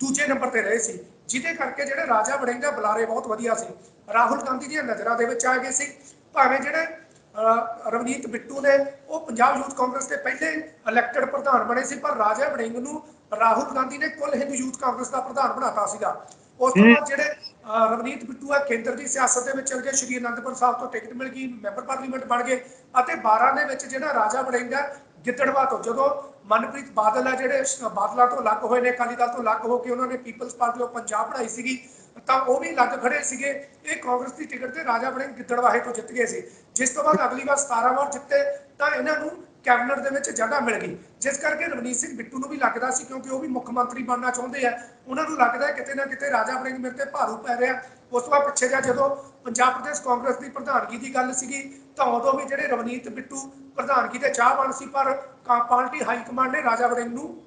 ਦੂਜੇ ਨੰਬਰ ਤੇ ਰਹੇ ਸੀ। ਜਿਹਦੇ ਕਰਕੇ ਜਿਹੜੇ ਰਾਜਾ ਵੜਿੰਗ ਦਾ ਬੁਲਾਰੇ ਬਹੁਤ ਵਧੀਆ ਸੀ। ਰਾਹੁਲ ਗਾਂਧੀ ਦੀਆਂ ਨਜ਼ਰਾਂ ਦੇ ਵਿੱਚ ਆ ਗਏ ਸੀ। ਭਾਵੇਂ ਜਿਹੜੇ ਰਵਨੀਤ ਬਿੱਟੂ ਨੇ, ਉਹ ਪੰਜਾਬ ਯੂਥ ਕਾਂਗਰਸ ਦੇ ਪਹਿਲੇ ਇਲੈਕਟਡ ਪ੍ਰਧਾਨ ਬਣੇ ਸੀ, ਪਰ ਰਾਜਾ ਵੜਿੰਗ ਨੂੰ ਰਾਹੁਲ ਗਾਂਧੀ ਨੇ ਕੁੱਲ ਹਿੰਦੂ ਯੂਥ ਕਾਂਗਰਸ ਦਾ ਪ੍ਰਧਾਨ ਬਣਾਤਾ ਸੀਗਾ। ਉਸ ਤੋਂ ਬਾਅਦ ਜਿਹੜੇ ਰਵਨੀਤ ਬਿੱਟੂ ਆ, ਕੇਂਦਰ ਦੀ ਸਿਆਸਤ ਦੇ ਵਿੱਚ ਚਲ ਗਏ। ਸ਼੍ਰੀ ਅਨੰਦਪੁਰ ਸਾਹਿਬ ਤੋਂ ਟਿਕਟ ਮਿਲ ਗਈ, ਮੈਂਬਰ ਪਾਰਲੀਮੈਂਟ ਬਣ ਗਏ। ਅਤੇ 12 ਦੇ ਵਿੱਚ ਜਿਹੜਾ ਰਾਜਾ ਵੜਿੰਗ ਹੈ ਗਿੱਦੜਵਾ ਤੋਂ ਜਦੋਂ ਮਨਪ੍ਰੀਤ ਬਾਦਲ ਹੈ ਜਿਹੜੇ ਬਾਦਲਾਂ ਤੋਂ ਅਲੱਗ ਹੋਏ ਨੇ, ਅਕਾਲੀ ਦਲ ਤੋਂ ਅਲੱਗ ਹੋ ਕੇ ਉਹਨਾਂ ਨੇ ਪੀਪਲਸ ਪਾਰਟੀ ਆਫ ਪੰਜਾਬ ਬਣਾਈ ਸੀਗੀ। ਤਾਂ ਉਹ ਵੀ ਲੱਗ ਖੜੇ ਸੀਗੇ। ਇਹ ਕਾਂਗਰਸ ਦੀ ਟਿਕਟ ਤੇ ਰਾਜਾ ਵੜਿੰਗ ਗਿੱਦੜਵਾਹੇ ਤੋਂ ਜਿੱਤ ਗਏ ਸੀ। ਜਿਸ ਤੋਂ ਬਾਅਦ ਅਗਲੀ ਵਾਰ 17 ਵਾਰ ਜਿੱਤੇ, ਤਾਂ ਇਹਨਾਂ ਨੂੰ ਕੈਬਨਿਟ ਦੇ ਵਿੱਚ ਜਗ੍ਹਾ ਮਿਲ ਗਈ। ਜਿਸ ਕਰਕੇ ਰਵਨੀਤ ਸਿੰਘ ਬਿੱਟੂ ਨੂੰ ਵੀ ਲੱਗਦਾ ਸੀ, ਕਿਉਂਕਿ ਉਹ ਵੀ ਮੁੱਖ ਮੰਤਰੀ ਬਣਨਾ ਚਾਹੁੰਦੇ ਆ। ਉਹਨਾਂ ਨੂੰ ਲੱਗਦਾ ਕਿਤੇ ਨਾ ਕਿਤੇ ਰਾਜਾ ਵੜਿੰਗ ਮੇਰੇ ਤੇ ਭਾਰੂ ਪੈ ਰਿਹਾ। ਉਸ ਤੋਂ ਬਾਅਦ ਪਿੱਛੇ ਜਾ ਜਦੋਂ ਪੰਜਾਬ ਪ੍ਰਦੇਸ਼ ਕਾਂਗਰਸ ਦੀ ਪ੍ਰਧਾਨਗੀ ਦੀ ਗੱਲ ਸੀਗੀ, ਤਾਂ ਉਦੋਂ ਵੀ ਜਿਹੜੇ ਰਵਨੀਤ ਬਿੱਟੂ ਪ੍ਰਧਾਨਗੀ ਦੇ ਚਾਹਵਾਨ ਸੀ, ਪਰ ਕਾ- ਪਾਰਟੀ ਹਾਈ ਕਮਾਂਡ ਨੇ ਰਾਜਾ ਵੜਿੰਗ ਨੂੰ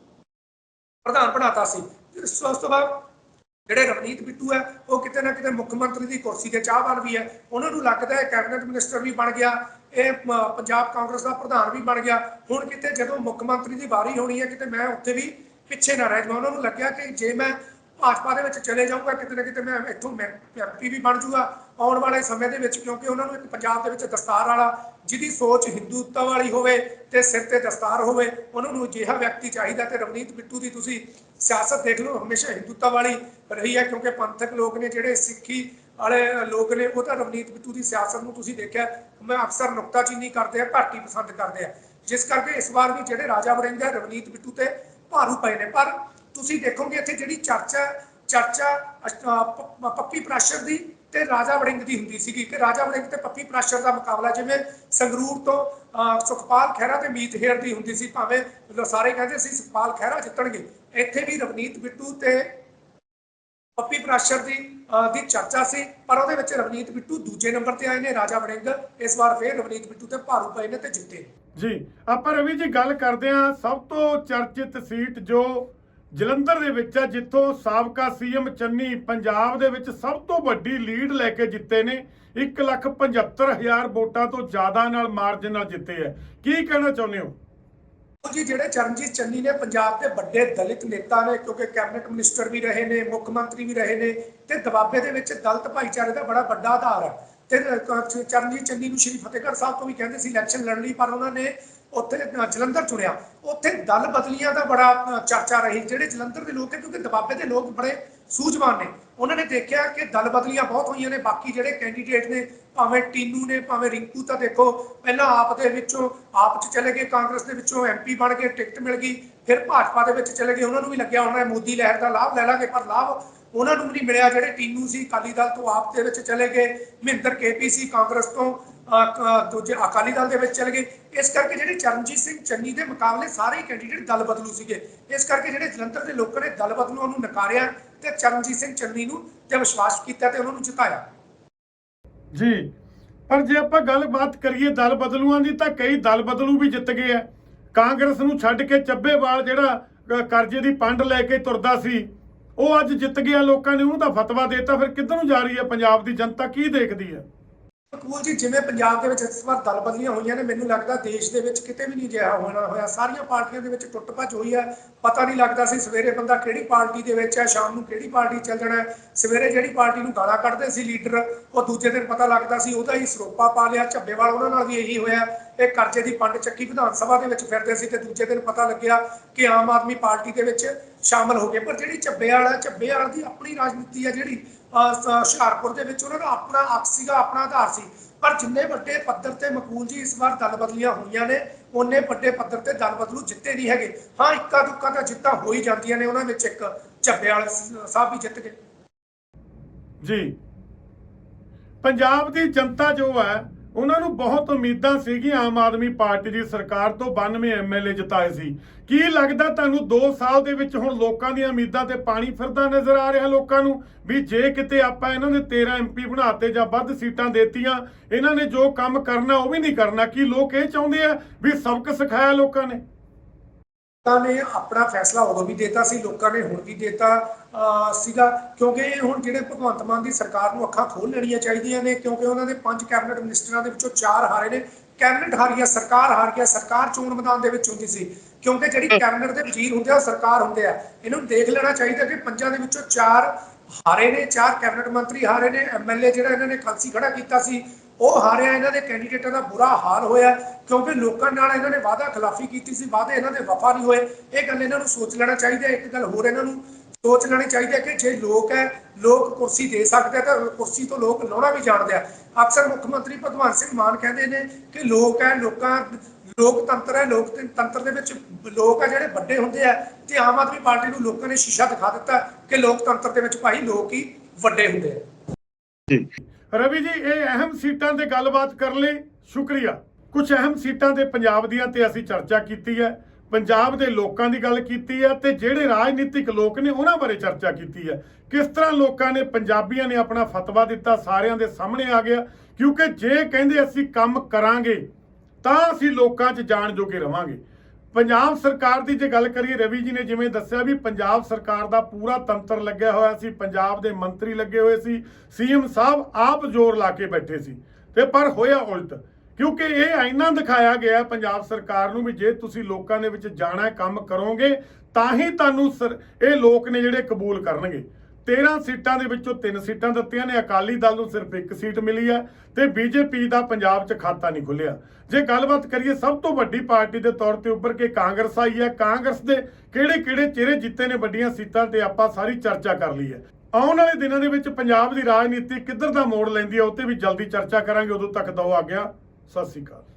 ਪ੍ਰਧਾਨ ਬਣਾਤਾ ਸੀ। ਉਸ ਤੋਂ ਬਾਅਦ ਜਿਹੜੇ ਰਵਨੀਤ ਬਿੱਟੂ ਹੈ, ਉਹ ਕਿਤੇ ਨਾ ਕਿਤੇ ਮੁੱਖ ਮੰਤਰੀ ਦੀ ਕੁਰਸੀ ਦੇ ਚਾਹਵਾਨ ਵੀ ਹੈ। ਉਹਨਾਂ ਨੂੰ ਲੱਗਦਾ ਹੈ ਕੈਬਨਿਟ ਮਿਨਿਸਟਰ ਵੀ ਬਣ ਗਿਆ, ਇਹ ਪੰਜਾਬ ਕਾਂਗਰਸ ਦਾ ਪ੍ਰਧਾਨ ਵੀ ਬਣ ਗਿਆ। ਹੁਣ ਕਿਤੇ ਜਦੋਂ ਮੁੱਖ ਮੰਤਰੀ ਦੀ ਵਾਰੀ ਹੋਣੀ ਹੈ, ਕਿਤੇ ਮੈਂ ਉੱਥੇ ਵੀ ਪਿੱਛੇ ਨਾ ਰਹਿ ਜਾਵਾਂ। ਉਹਨਾਂ ਨੂੰ ਲੱਗਿਆ ਕਿ ਜੇ ਮੈਂ ਭਾਜਪਾ ਦੇ ਵਿੱਚ ਚਲੇ ਜਾਊਗਾ, ਕਿਤੇ ਨਾ ਕਿਤੇ ਮੈਂ ਇੱਥੋਂ ਐਮਪੀ ਵੀ ਬਣ ਜੂਗਾ ਆਉਣ ਵਾਲੇ ਸਮੇਂ ਦੇ ਵਿੱਚ, ਕਿਉਂਕਿ ਉਹਨਾਂ ਨੂੰ ਇੱਕ ਪੰਜਾਬ ਦੇ ਵਿੱਚ ਦਸਤਾਰ ਵਾਲਾ, ਜਿਹਦੀ ਸੋਚ ਹਿੰਦੂਤਾ ਵਾਲੀ ਹੋਵੇ ਤੇ ਸਿਰ ਤੇ ਦਸਤਾਰ ਹੋਵੇ, ਉਹਨਾਂ ਨੂੰ ਅਜਿਹਾ ਵਿਅਕਤੀ ਚਾਹੀਦਾ ਤੇ ਰਵਨੀਤ ਬਿੱਟੂ ਦੀ ਤੁਸੀਂ ਸਿਆਸਤ ਦੇਖ ਲਓ, ਹਮੇਸ਼ਾ ਹਿੰਦੂਤਵ ਵਾਲੀ ਰਹੀ ਹੈ, ਕਿਉਂਕਿ ਪੰਥਕ ਲੋਕ ਨੇ ਜਿਹੜੇ ਸਿੱਖੀ ਵਾਲੇ ਲੋਕ ਨੇ, ਉਹ ਤਾਂ ਰਵਨੀਤ ਬਿੱਟੂ ਦੀ ਸਿਆਸਤ ਨੂੰ ਤੁਸੀਂ ਦੇਖਿਆ, ਮੈਂ ਅਕਸਰ ਨੁਕਤਾਚੀਨੀ ਕਰਦੇ ਆ, ਘੱਟ ਹੀ ਪਸੰਦ ਕਰਦੇ ਆ। ਜਿਸ ਕਰਕੇ ਇਸ ਵਾਰ ਵੀ ਜਿਹੜੇ ਰਾਜਾ ਵੜਿੰਗ ਹੈ, ਰਵਨੀਤ ਬਿੱਟੂ ਤੇ ਭਾਰੂ ਪਏ ਨੇ, ਪਰ ਤੁਸੀਂ ਦੇਖੋਗੇ ਇੱਥੇ ਜਿਹੜੀ ਚਰਚਾ ਚਰਚਾ ਪੱਪੀ ਪ੍ਰਾਸ਼ਰ ਦੀ ਤੇ ਰਾਜਾ ਵੜਿੰਗ ਦੀ ਹੁੰਦੀ ਸੀਗੀ ਕਿ ਰਾਜਾ ਵੜਿੰਗ ਤੇ ਪੱਪੀ ਪ੍ਰਾਸ਼ਰ ਦਾ ਮੁਕਾਬਲਾ ਜਿਵੇਂ ਸੰਗਰੂਰ ਤੋਂ ਸੁਖਪਾਲ ਖਹਿਰਾ ਤੇ ਮੀਤ ਹੇਰ ਦੀ ਹੁੰਦੀ ਸੀ ਭਾਵੇਂ ਸਾਰੇ ਕਹਿੰਦੇ ਸੀ ਸੁਖਪਾਲ ਖਹਿਰਾ ਜਿੱਤਣਗੇ। ਇੱਥੇ ਵੀ ਰਵਨੀਤ ਬਿੱਟੂ ਤੇ ਪੱਪੀ ਪ੍ਰਾਸ਼ਰ ਦੀ ਅਹ, ਦੀ ਚਰਚਾ ਸੀ ਪਰ ਉਹਦੇ ਵਿੱਚ ਰਵਨੀਤ ਬਿੱਟੂ ਦੂਜੇ ਨੰਬਰ ਤੇ ਆਏ ਨੇ ਰਾਜਾ ਵੜਿੰਗ ਇਸ ਵਾਰ ਫੇਰ ਰਵਨੀਤ ਬਿੱਟੂ ਤੇ ਭਾਰੂ ਪਏ ਨੇ ਤੇ ਜਿੱਤੇ। ਜੀ ਆਪਾਂ ਰਵੀ ਜੀ ਗੱਲ ਕਰਦੇ ਹਾਂ ਸਭ ਤੋਂ ਚਰਚਿਤ ਸੀਟ ਜੋ ਜਲੰਧਰ ਦੇ ਵਿੱਚ ਆ, ਜਿੱਥੋਂ ਸਾਬਕਾ ਸੀਐਮ ਚੰਨੀ ਪੰਜਾਬ ਦੇ ਵਿੱਚ ਸਭ ਤੋਂ ਵੱਡੀ ਲੀਡ ਲੈ ਕੇ ਜਿੱਤੇ ਨੇ 175000 ਵੋਟਾਂ ਤੋਂ ਜ਼ਿਆਦਾ ਨਾਲ ਮਾਰਜਨ ਨਾਲ ਜਿੱਤੇ ਹੈ ਕੀ ਕਹਿਣਾ ਚਾਹੁੰਦੇ ਹੋ? ਜੀ ਜਿਹੜੇ ਚਰਨਜੀਤ ਚੰਨੀ ਨੇ ਪੰਜਾਬ ਦੇ ਵੱਡੇ ਦਲਿਤ ਨੇਤਾ ਨੇ, ਕਿਉਂਕਿ ਕੈਬਨਿਟ ਮਿਨਿਸਟਰ ਵੀ ਰਹੇ ਨੇ, ਮੁੱਖ ਮੰਤਰੀ ਵੀ ਰਹੇ ਨੇ, ਤੇ ਦਬਾਬੇ ਦੇ ਵਿੱਚ ਦਲਿਤ ਭਾਈਚਾਰੇ ਦਾ ਬੜਾ ਵੱਡਾ ਆਧਾਰ ਹੈ ਤੇ ਚਰਨਜੀਤ ਚੰਨੀ ਨੂੰ ਸ਼੍ਰੀ ਫਤਿਹਗੜ੍ਹ ਸਾਹਿਬ ਤੋਂ ਵੀ ਕਹਿੰਦੇ ਸੀ ਇਲੈਕਸ਼ਨ ਲੜਨ ਲਈ, ਪਰ ਉਹਨਾਂ ਨੇ ਉੱਥੇ ਜਲੰਧਰ ਚੁਣਿਆ। ਉੱਥੇ ਦਲ ਬਦਲੀਆਂ ਦਾ ਬੜਾ ਚਰਚਾ ਰਹੀ, ਜਿਹੜੇ ਜਲੰਧਰ ਦੇ ਲੋਕ ਹੈ ਕਿਉਂਕਿ ਦਬਾਬੇ ਦੇ ਲੋਕ ਬੜੇ ਸੂਝਵਾਨ ਨੇ, ਉਹਨਾਂ ਨੇ ਦੇਖਿਆ ਕਿ ਦਲ ਬਦਲੀਆਂ ਬਹੁਤ ਹੋਈਆਂ ਨੇ, ਬਾਕੀ ਜਿਹੜੇ ਕੈਂਡੀਡੇਟ ਨੇ, ਭਾਵੇਂ ਟੀਨੂ ਨੇ, ਭਾਵੇਂ ਰਿੰਕੂ, ਤਾਂ ਦੇਖੋ, ਪਹਿਲਾਂ ਆਪ ਦੇ ਵਿੱਚੋਂ, ਆਪ ਚ ਚਲੇ ਗਏ, ਕਾਂਗਰਸ ਦੇ ਵਿੱਚੋਂ ਐਮਪੀ ਬਣ ਕੇ ਟਿਕਟ ਮਿਲ ਗਈ, ਫਿਰ ਭਾਜਪਾ ਦੇ ਵਿੱਚ ਚਲੇ ਗਏ, ਉਹਨਾਂ ਨੂੰ ਵੀ ਲੱਗਿਆ ਹੋਣਾ ਹੈ, ਮੋਦੀ ਲਹਿਰ ਦਾ ਲਾਭ ਲੈ ਲਾਂਗੇ, ਪਰ ਲਾਭ ਉਹਨਾਂ ਨੂੰ ਨਹੀਂ ਮਿਲਿਆ, ਜਿਹੜੇ ਟੀਨੂ ਸੀ, ਅਕਾਲੀ ਦਲ ਤੋਂ ਆਪ ਦੇ ਵਿੱਚ ਚਲੇ ਗਏ, ਮਹਿੰਦਰ ਕੇਪੀ ਕਾਂਗਰਸ ਤੋਂ ਦੂਜੇ ਅਕਾਲੀ ਦਲ ਦੇ ਵਿੱਚ ਚਲੇ ਗਏ। ਇਸ ਕਰਕੇ ਜਿਹੜੇ ਚਰਨਜੀਤ ਸਿੰਘ ਚੰਨੀ ਦੇ ਮੁਕਾਬਲੇ ਸਾਰੇ ਕੈਂਡੀਡੇਟ ਦਲ ਬਦਲੂ ਸੀਗੇ। ਇਸ ਕਰਕੇ ਜਿਹੜੇ ਜਲੰਧਰ ਦੇ ਲੋਕਾਂ ਨੇ ਦਲ ਬਦਲੂ ਨੂੰ ਨਕਾਰਿਆ ਤੇ ਚਰਨਜੀਤ ਸਿੰਘ ਚੰਨੀ ਨੂੰ ਤੇ ਵਿਸ਼ਵਾਸ ਕੀਤਾ ਤੇ ਉਹਨਾਂ ਨੂੰ ਜਿਤਾਇਆ। ਜੀ, ਪਰ ਜੇ ਆਪਾਂ ਗੱਲਬਾਤ ਕਰੀਏ ਦਲ ਬਦਲੂਆਂ ਦੀ, ਤਾਂ ਕਈ ਦਲ ਬਦਲੂ ਵੀ ਜਿੱਤ ਗਏ ਆ। ਕਾਂਗਰਸ ਨੂੰ ਛੱਡ ਕੇ ਚੱਬੇਵਾਲ ਜਿਹੜਾ ਕਰਜ਼ੇ ਦੀ ਪੰਡ ਲੈ ਕੇ ਤੁਰਦਾ ਸੀ ਉਹ ਅੱਜ ਜਿੱਤ ਗਿਆ ਲੋਕਾਂ ਨੇ, ਉਹਨੂੰ ਤਾਂ ਫਤਵਾ ਦੇਤਾ, ਫਿਰ ਕਿੱਧਰ ਨੂੰ ਜਾ ਰਹੀ ਹੈ ਪੰਜਾਬ ਦੀ ਜਨਤਾ? ਕੀ ਦੇਖਦੀ ਹੈ? ਕਪੂਰ ਜੀ, ਜਿਵੇਂ ਪੰਜਾਬ ਦੇ ਵਿੱਚ ਇਸ ਵਾਰ ਦਲ ਬਦਲੀਆਂ ਹੋਈਆਂ ਨੇ, ਮੈਨੂੰ ਲੱਗਦਾ ਦੇਸ਼ ਦੇ ਵਿੱਚ ਕਿਤੇ ਵੀ ਨਹੀਂ ਜਿਹਾ ਹੋਣਾ ਹੋਇਆ। ਸਾਰੀਆਂ ਪਾਰਟੀਆਂ ਦੇ ਵਿੱਚ ਟੁੱਟ ਭੱਜ ਹੋਈ ਹੈ। ਪਤਾ ਨਹੀਂ ਲੱਗਦਾ ਸੀ ਸਵੇਰੇ ਬੰਦਾ ਕਿਹੜੀ ਪਾਰਟੀ ਦੇ ਵਿੱਚ ਹੈ, ਸ਼ਾਮ ਨੂੰ ਕਿਹੜੀ ਪਾਰਟੀ ਚੱਲ ਜਾਣਾ ਸਵੇਰੇ ਜਿਹੜੀ ਪਾਰਟੀ ਨੂੰ ਗਾਲਾਂ ਕੱਢਦੇ ਸੀ ਲੀਡਰ, ਉਹ ਦੂਜੇ ਦਿਨ ਪਤਾ ਲੱਗਦਾ ਸੀ ਉਹਦਾ ਹੀ ਸਰੋਪਾ ਪਾ ਲਿਆ। ਝੱਬੇਵਾਲ ਉਹਨਾਂ ਨਾਲ ਵੀ ਇਹੀ ਹੋਇਆ। ਇਹ ਕਰਜ਼ੇ ਦੀ ਪੰਡ ਚੱਕੀ ਵਿਧਾਨ ਸਭਾ ਦੇ ਵਿੱਚ ਫਿਰਦੇ ਸੀ ਤੇ ਦੂਜੇ ਦਿਨ ਪਤਾ ਲੱਗਿਆ ਕਿ ਆਮ ਆਦਮੀ ਪਾਰਟੀ ਦੇ ਵਿੱਚ ਸ਼ਾਮਲ ਹੋ ਗਏ। ਪਰ ਜਿਹੜੀ ਝੱਬੇਵਾਲ ਝੱਬੇ ਵਾਲਾ ਦੀ ਆਪਣੀ ਰਾਜਨੀਤੀ ਹੈ ਜਿਹੜੀ ਹੁਸ਼ਿਆਰਪੁਰ ਦੇ ਵਿੱਚ ਉਹਨਾਂ ਦਾ ਆਪਣਾ ਅਕਸ ਸੀਗਾ, ਆਪਣਾ ਆਧਾਰ ਸੀ। ਪਰ ਜਿੰਨੇ ਵੱਡੇ ਪੱਧਰ ਤੇ ਮਕਬੂਲ ਜੀ ਇਸ ਵਾਰ ਦਲ ਬਦਲੀਆਂ ਹੋਈਆਂ ਨੇ ਉਹਨੇ ਵੱਡੇ ਪੱਧਰ ਤੇ ਦਲ ਬਦਲੂ ਜਿੱਤੇ ਨਹੀਂ ਹੈਗੇ। ਹਾਂ, ਇੱਕਾ ਦੁੱਕਾ ਤਾਂ ਜਿੱਤਾਂ ਹੋ ਹੀ ਜਾਂਦੀਆਂ ਨੇ ਉਹਨਾਂ ਵਿੱਚ ਇੱਕ ਝੱਬੇ ਵਾਲੇ ਸਾਹਿਬ ਵੀ ਜਿੱਤ ਗਏ। ਜੀ, ਪੰਜਾਬ ਦੀ ਜਨਤਾ ਜੋ ਹੈ ਉਹਨਾਂ ਨੂੰ ਬਹੁਤ ਉਮੀਦਾਂ ਸੀਗੀਆਂ ਆਮ ਆਦਮੀ ਪਾਰਟੀ ਦੀ ਸਰਕਾਰ ਤੋਂ 92 ਐਮਐਲਏ ਜਿਤਾਏ ਸੀ। ਕੀ ਲੱਗਦਾ ਤੁਹਾਨੂੰ 2 ਸਾਲ ਦੇ ਵਿੱਚ ਹੁਣ ਲੋਕਾਂ ਦੀਆਂ ਉਮੀਦਾਂ ਤੇ ਪਾਣੀ ਫਿਰਦਾ ਨਜ਼ਰ ਆ ਰਿਹਾ ਲੋਕਾਂ ਨੂੰ? ਵੀ ਜੇ ਕਿਤੇ ਆਪਾਂ ਇਹਨਾਂ ਨੇ 13 ਐਮਪੀ ਬਣਾਤੇ ਜਾਂ ਵੱਧ ਸੀਟਾਂ ਦੇਤੀਆਂ, ਇਹਨਾਂ ਨੇ ਜੋ ਕੰਮ ਕਰਨਾ ਉਹ ਵੀ ਨਹੀਂ ਕਰਨਾ, ਕੀ ਲੋਕ ਇਹ ਚਾਹੁੰਦੇ ਆ ਵੀ ਸਬਕ ਸਿਖਾਇਆ ਲੋਕਾਂ ਨੇ? ਲੋਕਾਂ ਨੇ ਆਪਣਾ ਫੈਸਲਾ ਉਦੋਂ ਵੀ ਦਿੱਤਾ ਸੀ ਲੋਕਾਂ ਨੇ ਹੁਣ ਵੀ ਦਿੱਤਾ ਸੀਗਾ। ਕਿਉਂਕਿ ਹੁਣ ਜਿਹੜੇ ਭਗਵੰਤ ਮਾਨ ਦੀ ਸਰਕਾਰ ਨੂੰ ਅੱਖਾਂ ਖੋਲ ਲੈਣੀਆਂ ਚਾਹੀਦੀਆਂ ਨੇ ਕਿਉਂਕਿ ਉਹਨਾਂ ਦੇ ਪੰਜ ਕੈਬਨਿਟ ਮਿਨਿਸਟਰਾਂ ਦੇ ਵਿੱਚੋਂ ਚਾਰ ਹਾਰੇ ਨੇ। ਕੈਬਨਿਟ ਹਾਰੀ ਹੈ ਸਰਕਾਰ ਹਾਰ ਗਿਆ ਸਰਕਾਰ ਚੋਣ ਮੈਦਾਨ ਦੇ ਵਿੱਚ ਹੁੰਦੀ ਸੀ। ਕਿਉਂਕਿ ਜਿਹੜੀ ਕੈਬਨਿਟ ਦੇ ਵਜ਼ੀਰ ਹੁੰਦੇ ਆ ਸਰਕਾਰ ਹੁੰਦੇ ਆ। ਇਹਨਾਂ ਦੇਖ ਲੈਣਾ ਚਾਹੀਦਾ ਕਿ ਪੰਜਾਂ ਦੇ ਵਿੱਚੋਂ ਚਾਰ ਹਾਰੇ ਨੇ ਚਾਰ ਕੈਬਨਿਟ ਮੰਤਰੀ ਹਾਰੇ ਨੇ ਐਮਐਲਏ ਜਿਹੜਾ ਇਹਨਾਂ ਨੇ ਖਾਲਸੀ ਖੜਾ ਕੀਤਾ ਸੀ ਉਹ ਹਾਰਿਆ, ਇਹਨਾਂ ਦੇ ਕੈਂਡੀਡੇਟਾਂ ਦਾ ਬੁਰਾ ਹਾਲ ਹੋਇਆ ਕਿਉਂਕਿ ਲੋਕਾਂ ਨਾਲ ਇਹਨਾਂ ਨੇ ਵਾਅਦਾ ਖਿਲਾਫੀ ਕੀਤੀ ਸੀ, ਵਾਅਦੇ ਇਹਨਾਂ ਦੇ ਵਫਾ ਨਹੀਂ ਹੋਏ। ਇਹ ਗੱਲ ਇਹਨਾਂ ਨੂੰ ਸੋਚ ਲੈਣਾ ਚਾਹੀਦਾ ਇੱਕ ਗੱਲ ਹੋਰ ਇਹਨਾਂ ਨੂੰ ਸੋਚ ਲੈਣੀ ਚਾਹੀਦੀ ਹੈ ਕਿ ਜੇ ਲੋਕ ਹੈ, ਲੋਕ ਕੁਰਸੀ ਦੇ ਸਕਦੇ ਆ ਤਾਂ ਕੁਰਸੀ ਤੋਂ ਲੋਕ ਲਾਉਣਾ ਵੀ ਜਾਣਦੇ ਆ। ਅਕਸਰ ਮੁੱਖ ਮੰਤਰੀ ਭਗਵੰਤ ਸਿੰਘ ਮਾਨ ਕਹਿੰਦੇ ਨੇ ਕਿ ਲੋਕ ਹੈ, ਲੋਕਾਂ, ਲੋਕਤੰਤਰ ਹੈ, ਲੋਕਤੰਤਰ ਦੇ ਵਿੱਚ ਲੋਕ ਆ ਜਿਹੜੇ ਵੱਡੇ ਹੁੰਦੇ ਆ ਤੇ ਆਮ ਆਦਮੀ ਪਾਰਟੀ ਨੂੰ ਲੋਕਾਂ ਨੇ ਸ਼ੀਸ਼ਾ ਦਿਖਾ ਦਿੱਤਾ ਕਿ ਲੋਕਤੰਤਰ ਦੇ ਵਿੱਚ ਭਾਈ ਲੋਕ ਹੀ ਵੱਡੇ ਹੁੰਦੇ ਆ। ਜੀ। ਰਵੀ ਜੀ, ਇਹ ਅਹਿਮ ਸੀਟਾਂ ਤੇ ਗੱਲਬਾਤ ਕਰਨ ਲਈ ਸ਼ੁਕਰੀਆ। ਕੁਝ ਅਹਿਮ ਸੀਟਾਂ ਤੇ ਪੰਜਾਬ ਦੀਆਂ ਤੇ ਅਸੀਂ ਚਰਚਾ ਕੀਤੀ ਹੈ, ਪੰਜਾਬ ਦੇ ਲੋਕਾਂ ਦੀ ਗੱਲ ਕੀਤੀ ਹੈ ਤੇ ਜਿਹੜੇ ਰਾਜਨੀਤਿਕ ਲੋਕ ਨੇ ਉਹਨਾਂ ਬਾਰੇ ਚਰਚਾ ਕੀਤੀ ਹੈ। ਕਿਸ ਤਰ੍ਹਾਂ ਲੋਕਾਂ ਨੇ, ਪੰਜਾਬੀਆਂ ਨੇ ਆਪਣਾ ਫਤਵਾ ਦਿੱਤਾ, ਸਾਰਿਆਂ ਦੇ ਸਾਹਮਣੇ ਆ ਗਿਆ, ਕਿਉਂਕਿ ਜੇ ਕਹਿੰਦੇ ਅਸੀਂ ਕੰਮ ਕਰਾਂਗੇ, ਤਾਂ ਅਸੀਂ ਲੋਕਾਂ 'ਚ ਜਾਣ ਜੋਗੇ ਰਵਾਂਗੇ। ਪੰਜਾਬ ਸਰਕਾਰ ਦੀ ਜੇ ਗੱਲ ਕਰੀਏ, ਰਵੀ ਜੀ ਨੇ ਜਿਵੇਂ ਦੱਸਿਆ ਵੀ ਪੰਜਾਬ ਸਰਕਾਰ ਦਾ ਪੂਰਾ ਤੰਤਰ ਲੱਗਿਆ ਹੋਇਆ ਸੀ, ਪੰਜਾਬ ਦੇ ਮੰਤਰੀ ਲੱਗੇ ਹੋਏ ਸੀ, ਸੀਐਮ ਸਾਹਿਬ ਆਪ ਜ਼ੋਰ ਲਾ ਕੇ ਬੈਠੇ ਸੀ। ਤੇ ਪਰ ਹੋਇਆ ਉਲਟ, ਕਿਉਂਕਿ ਇਹ ਆਇਨਾ ਦਿਖਾਇਆ ਗਿਆ ਪੰਜਾਬ ਸਰਕਾਰ ਨੂੰ ਵੀ ਜੇ ਤੁਸੀਂ ਲੋਕਾਂ ਦੇ ਵਿੱਚ ਜਾਣਾ, ਕੰਮ ਕਰੋਗੇ, ਤਾਂ ਹੀ ਤੁਹਾਨੂੰ ਸਰ- ਇਹ ਲੋਕ ਨੇ ਜਿਹੜੇ ਕਬੂਲ ਕਰਨਗੇ। 13 ਸੀਟਾਂ ਦੇ ਵਿੱਚੋਂ 3 ਸੀਟਾਂ ਦਿੱਤੀਆਂ ਨੇ। ਅਕਾਲੀ ਦਲ ਨੂੰ ਸਿਰਫ ਇੱਕ ਸੀਟ ਮਿਲੀ ਹੈ ਤੇ ਬੀਜੇਪੀ ਦਾ ਪੰਜਾਬ 'ਚ ਖਾਤਾ ਨਹੀਂ ਖੁੱਲਿਆ। ਜੇ ਗੱਲਬਾਤ ਕਰੀਏ, ਸਭ ਤੋਂ ਵੱਡੀ ਪਾਰਟੀ ਦੇ ਤੌਰ ਤੇ ਉੱਭਰ ਕੇ ਕਾਂਗਰਸ ਆਈ ਹੈ। ਕਾਂਗਰਸ ਦੇ ਕਿਹੜੇ-ਕਿਹੜੇ ਚਿਹਰੇ ਜਿੱਤੇ ਨੇ ਵੱਡੀਆਂ ਸੀਟਾਂ ਤੇ ਆਪਾਂ ਸਾਰੀ ਚਰਚਾ ਕਰ ਲਈ ਹੈ। ਆਉਣ ਵਾਲੇ ਦਿਨਾਂ ਦੇ ਵਿੱਚ ਪੰਜਾਬ ਦੀ ਰਾਜਨੀਤੀ ਕਿੱਧਰ ਦਾ ਮੋੜ ਲੈਂਦੀ ਹੈ, ਉਹ 'ਤੇ ਵੀ ਜਲਦੀ ਚਰਚਾ ਕਰਾਂਗੇ। ਉਦੋਂ ਤੱਕ ਦੋ ਆ ਗਿਆ ਸਤਿ ਸ਼੍ਰੀ ਅਕਾਲ।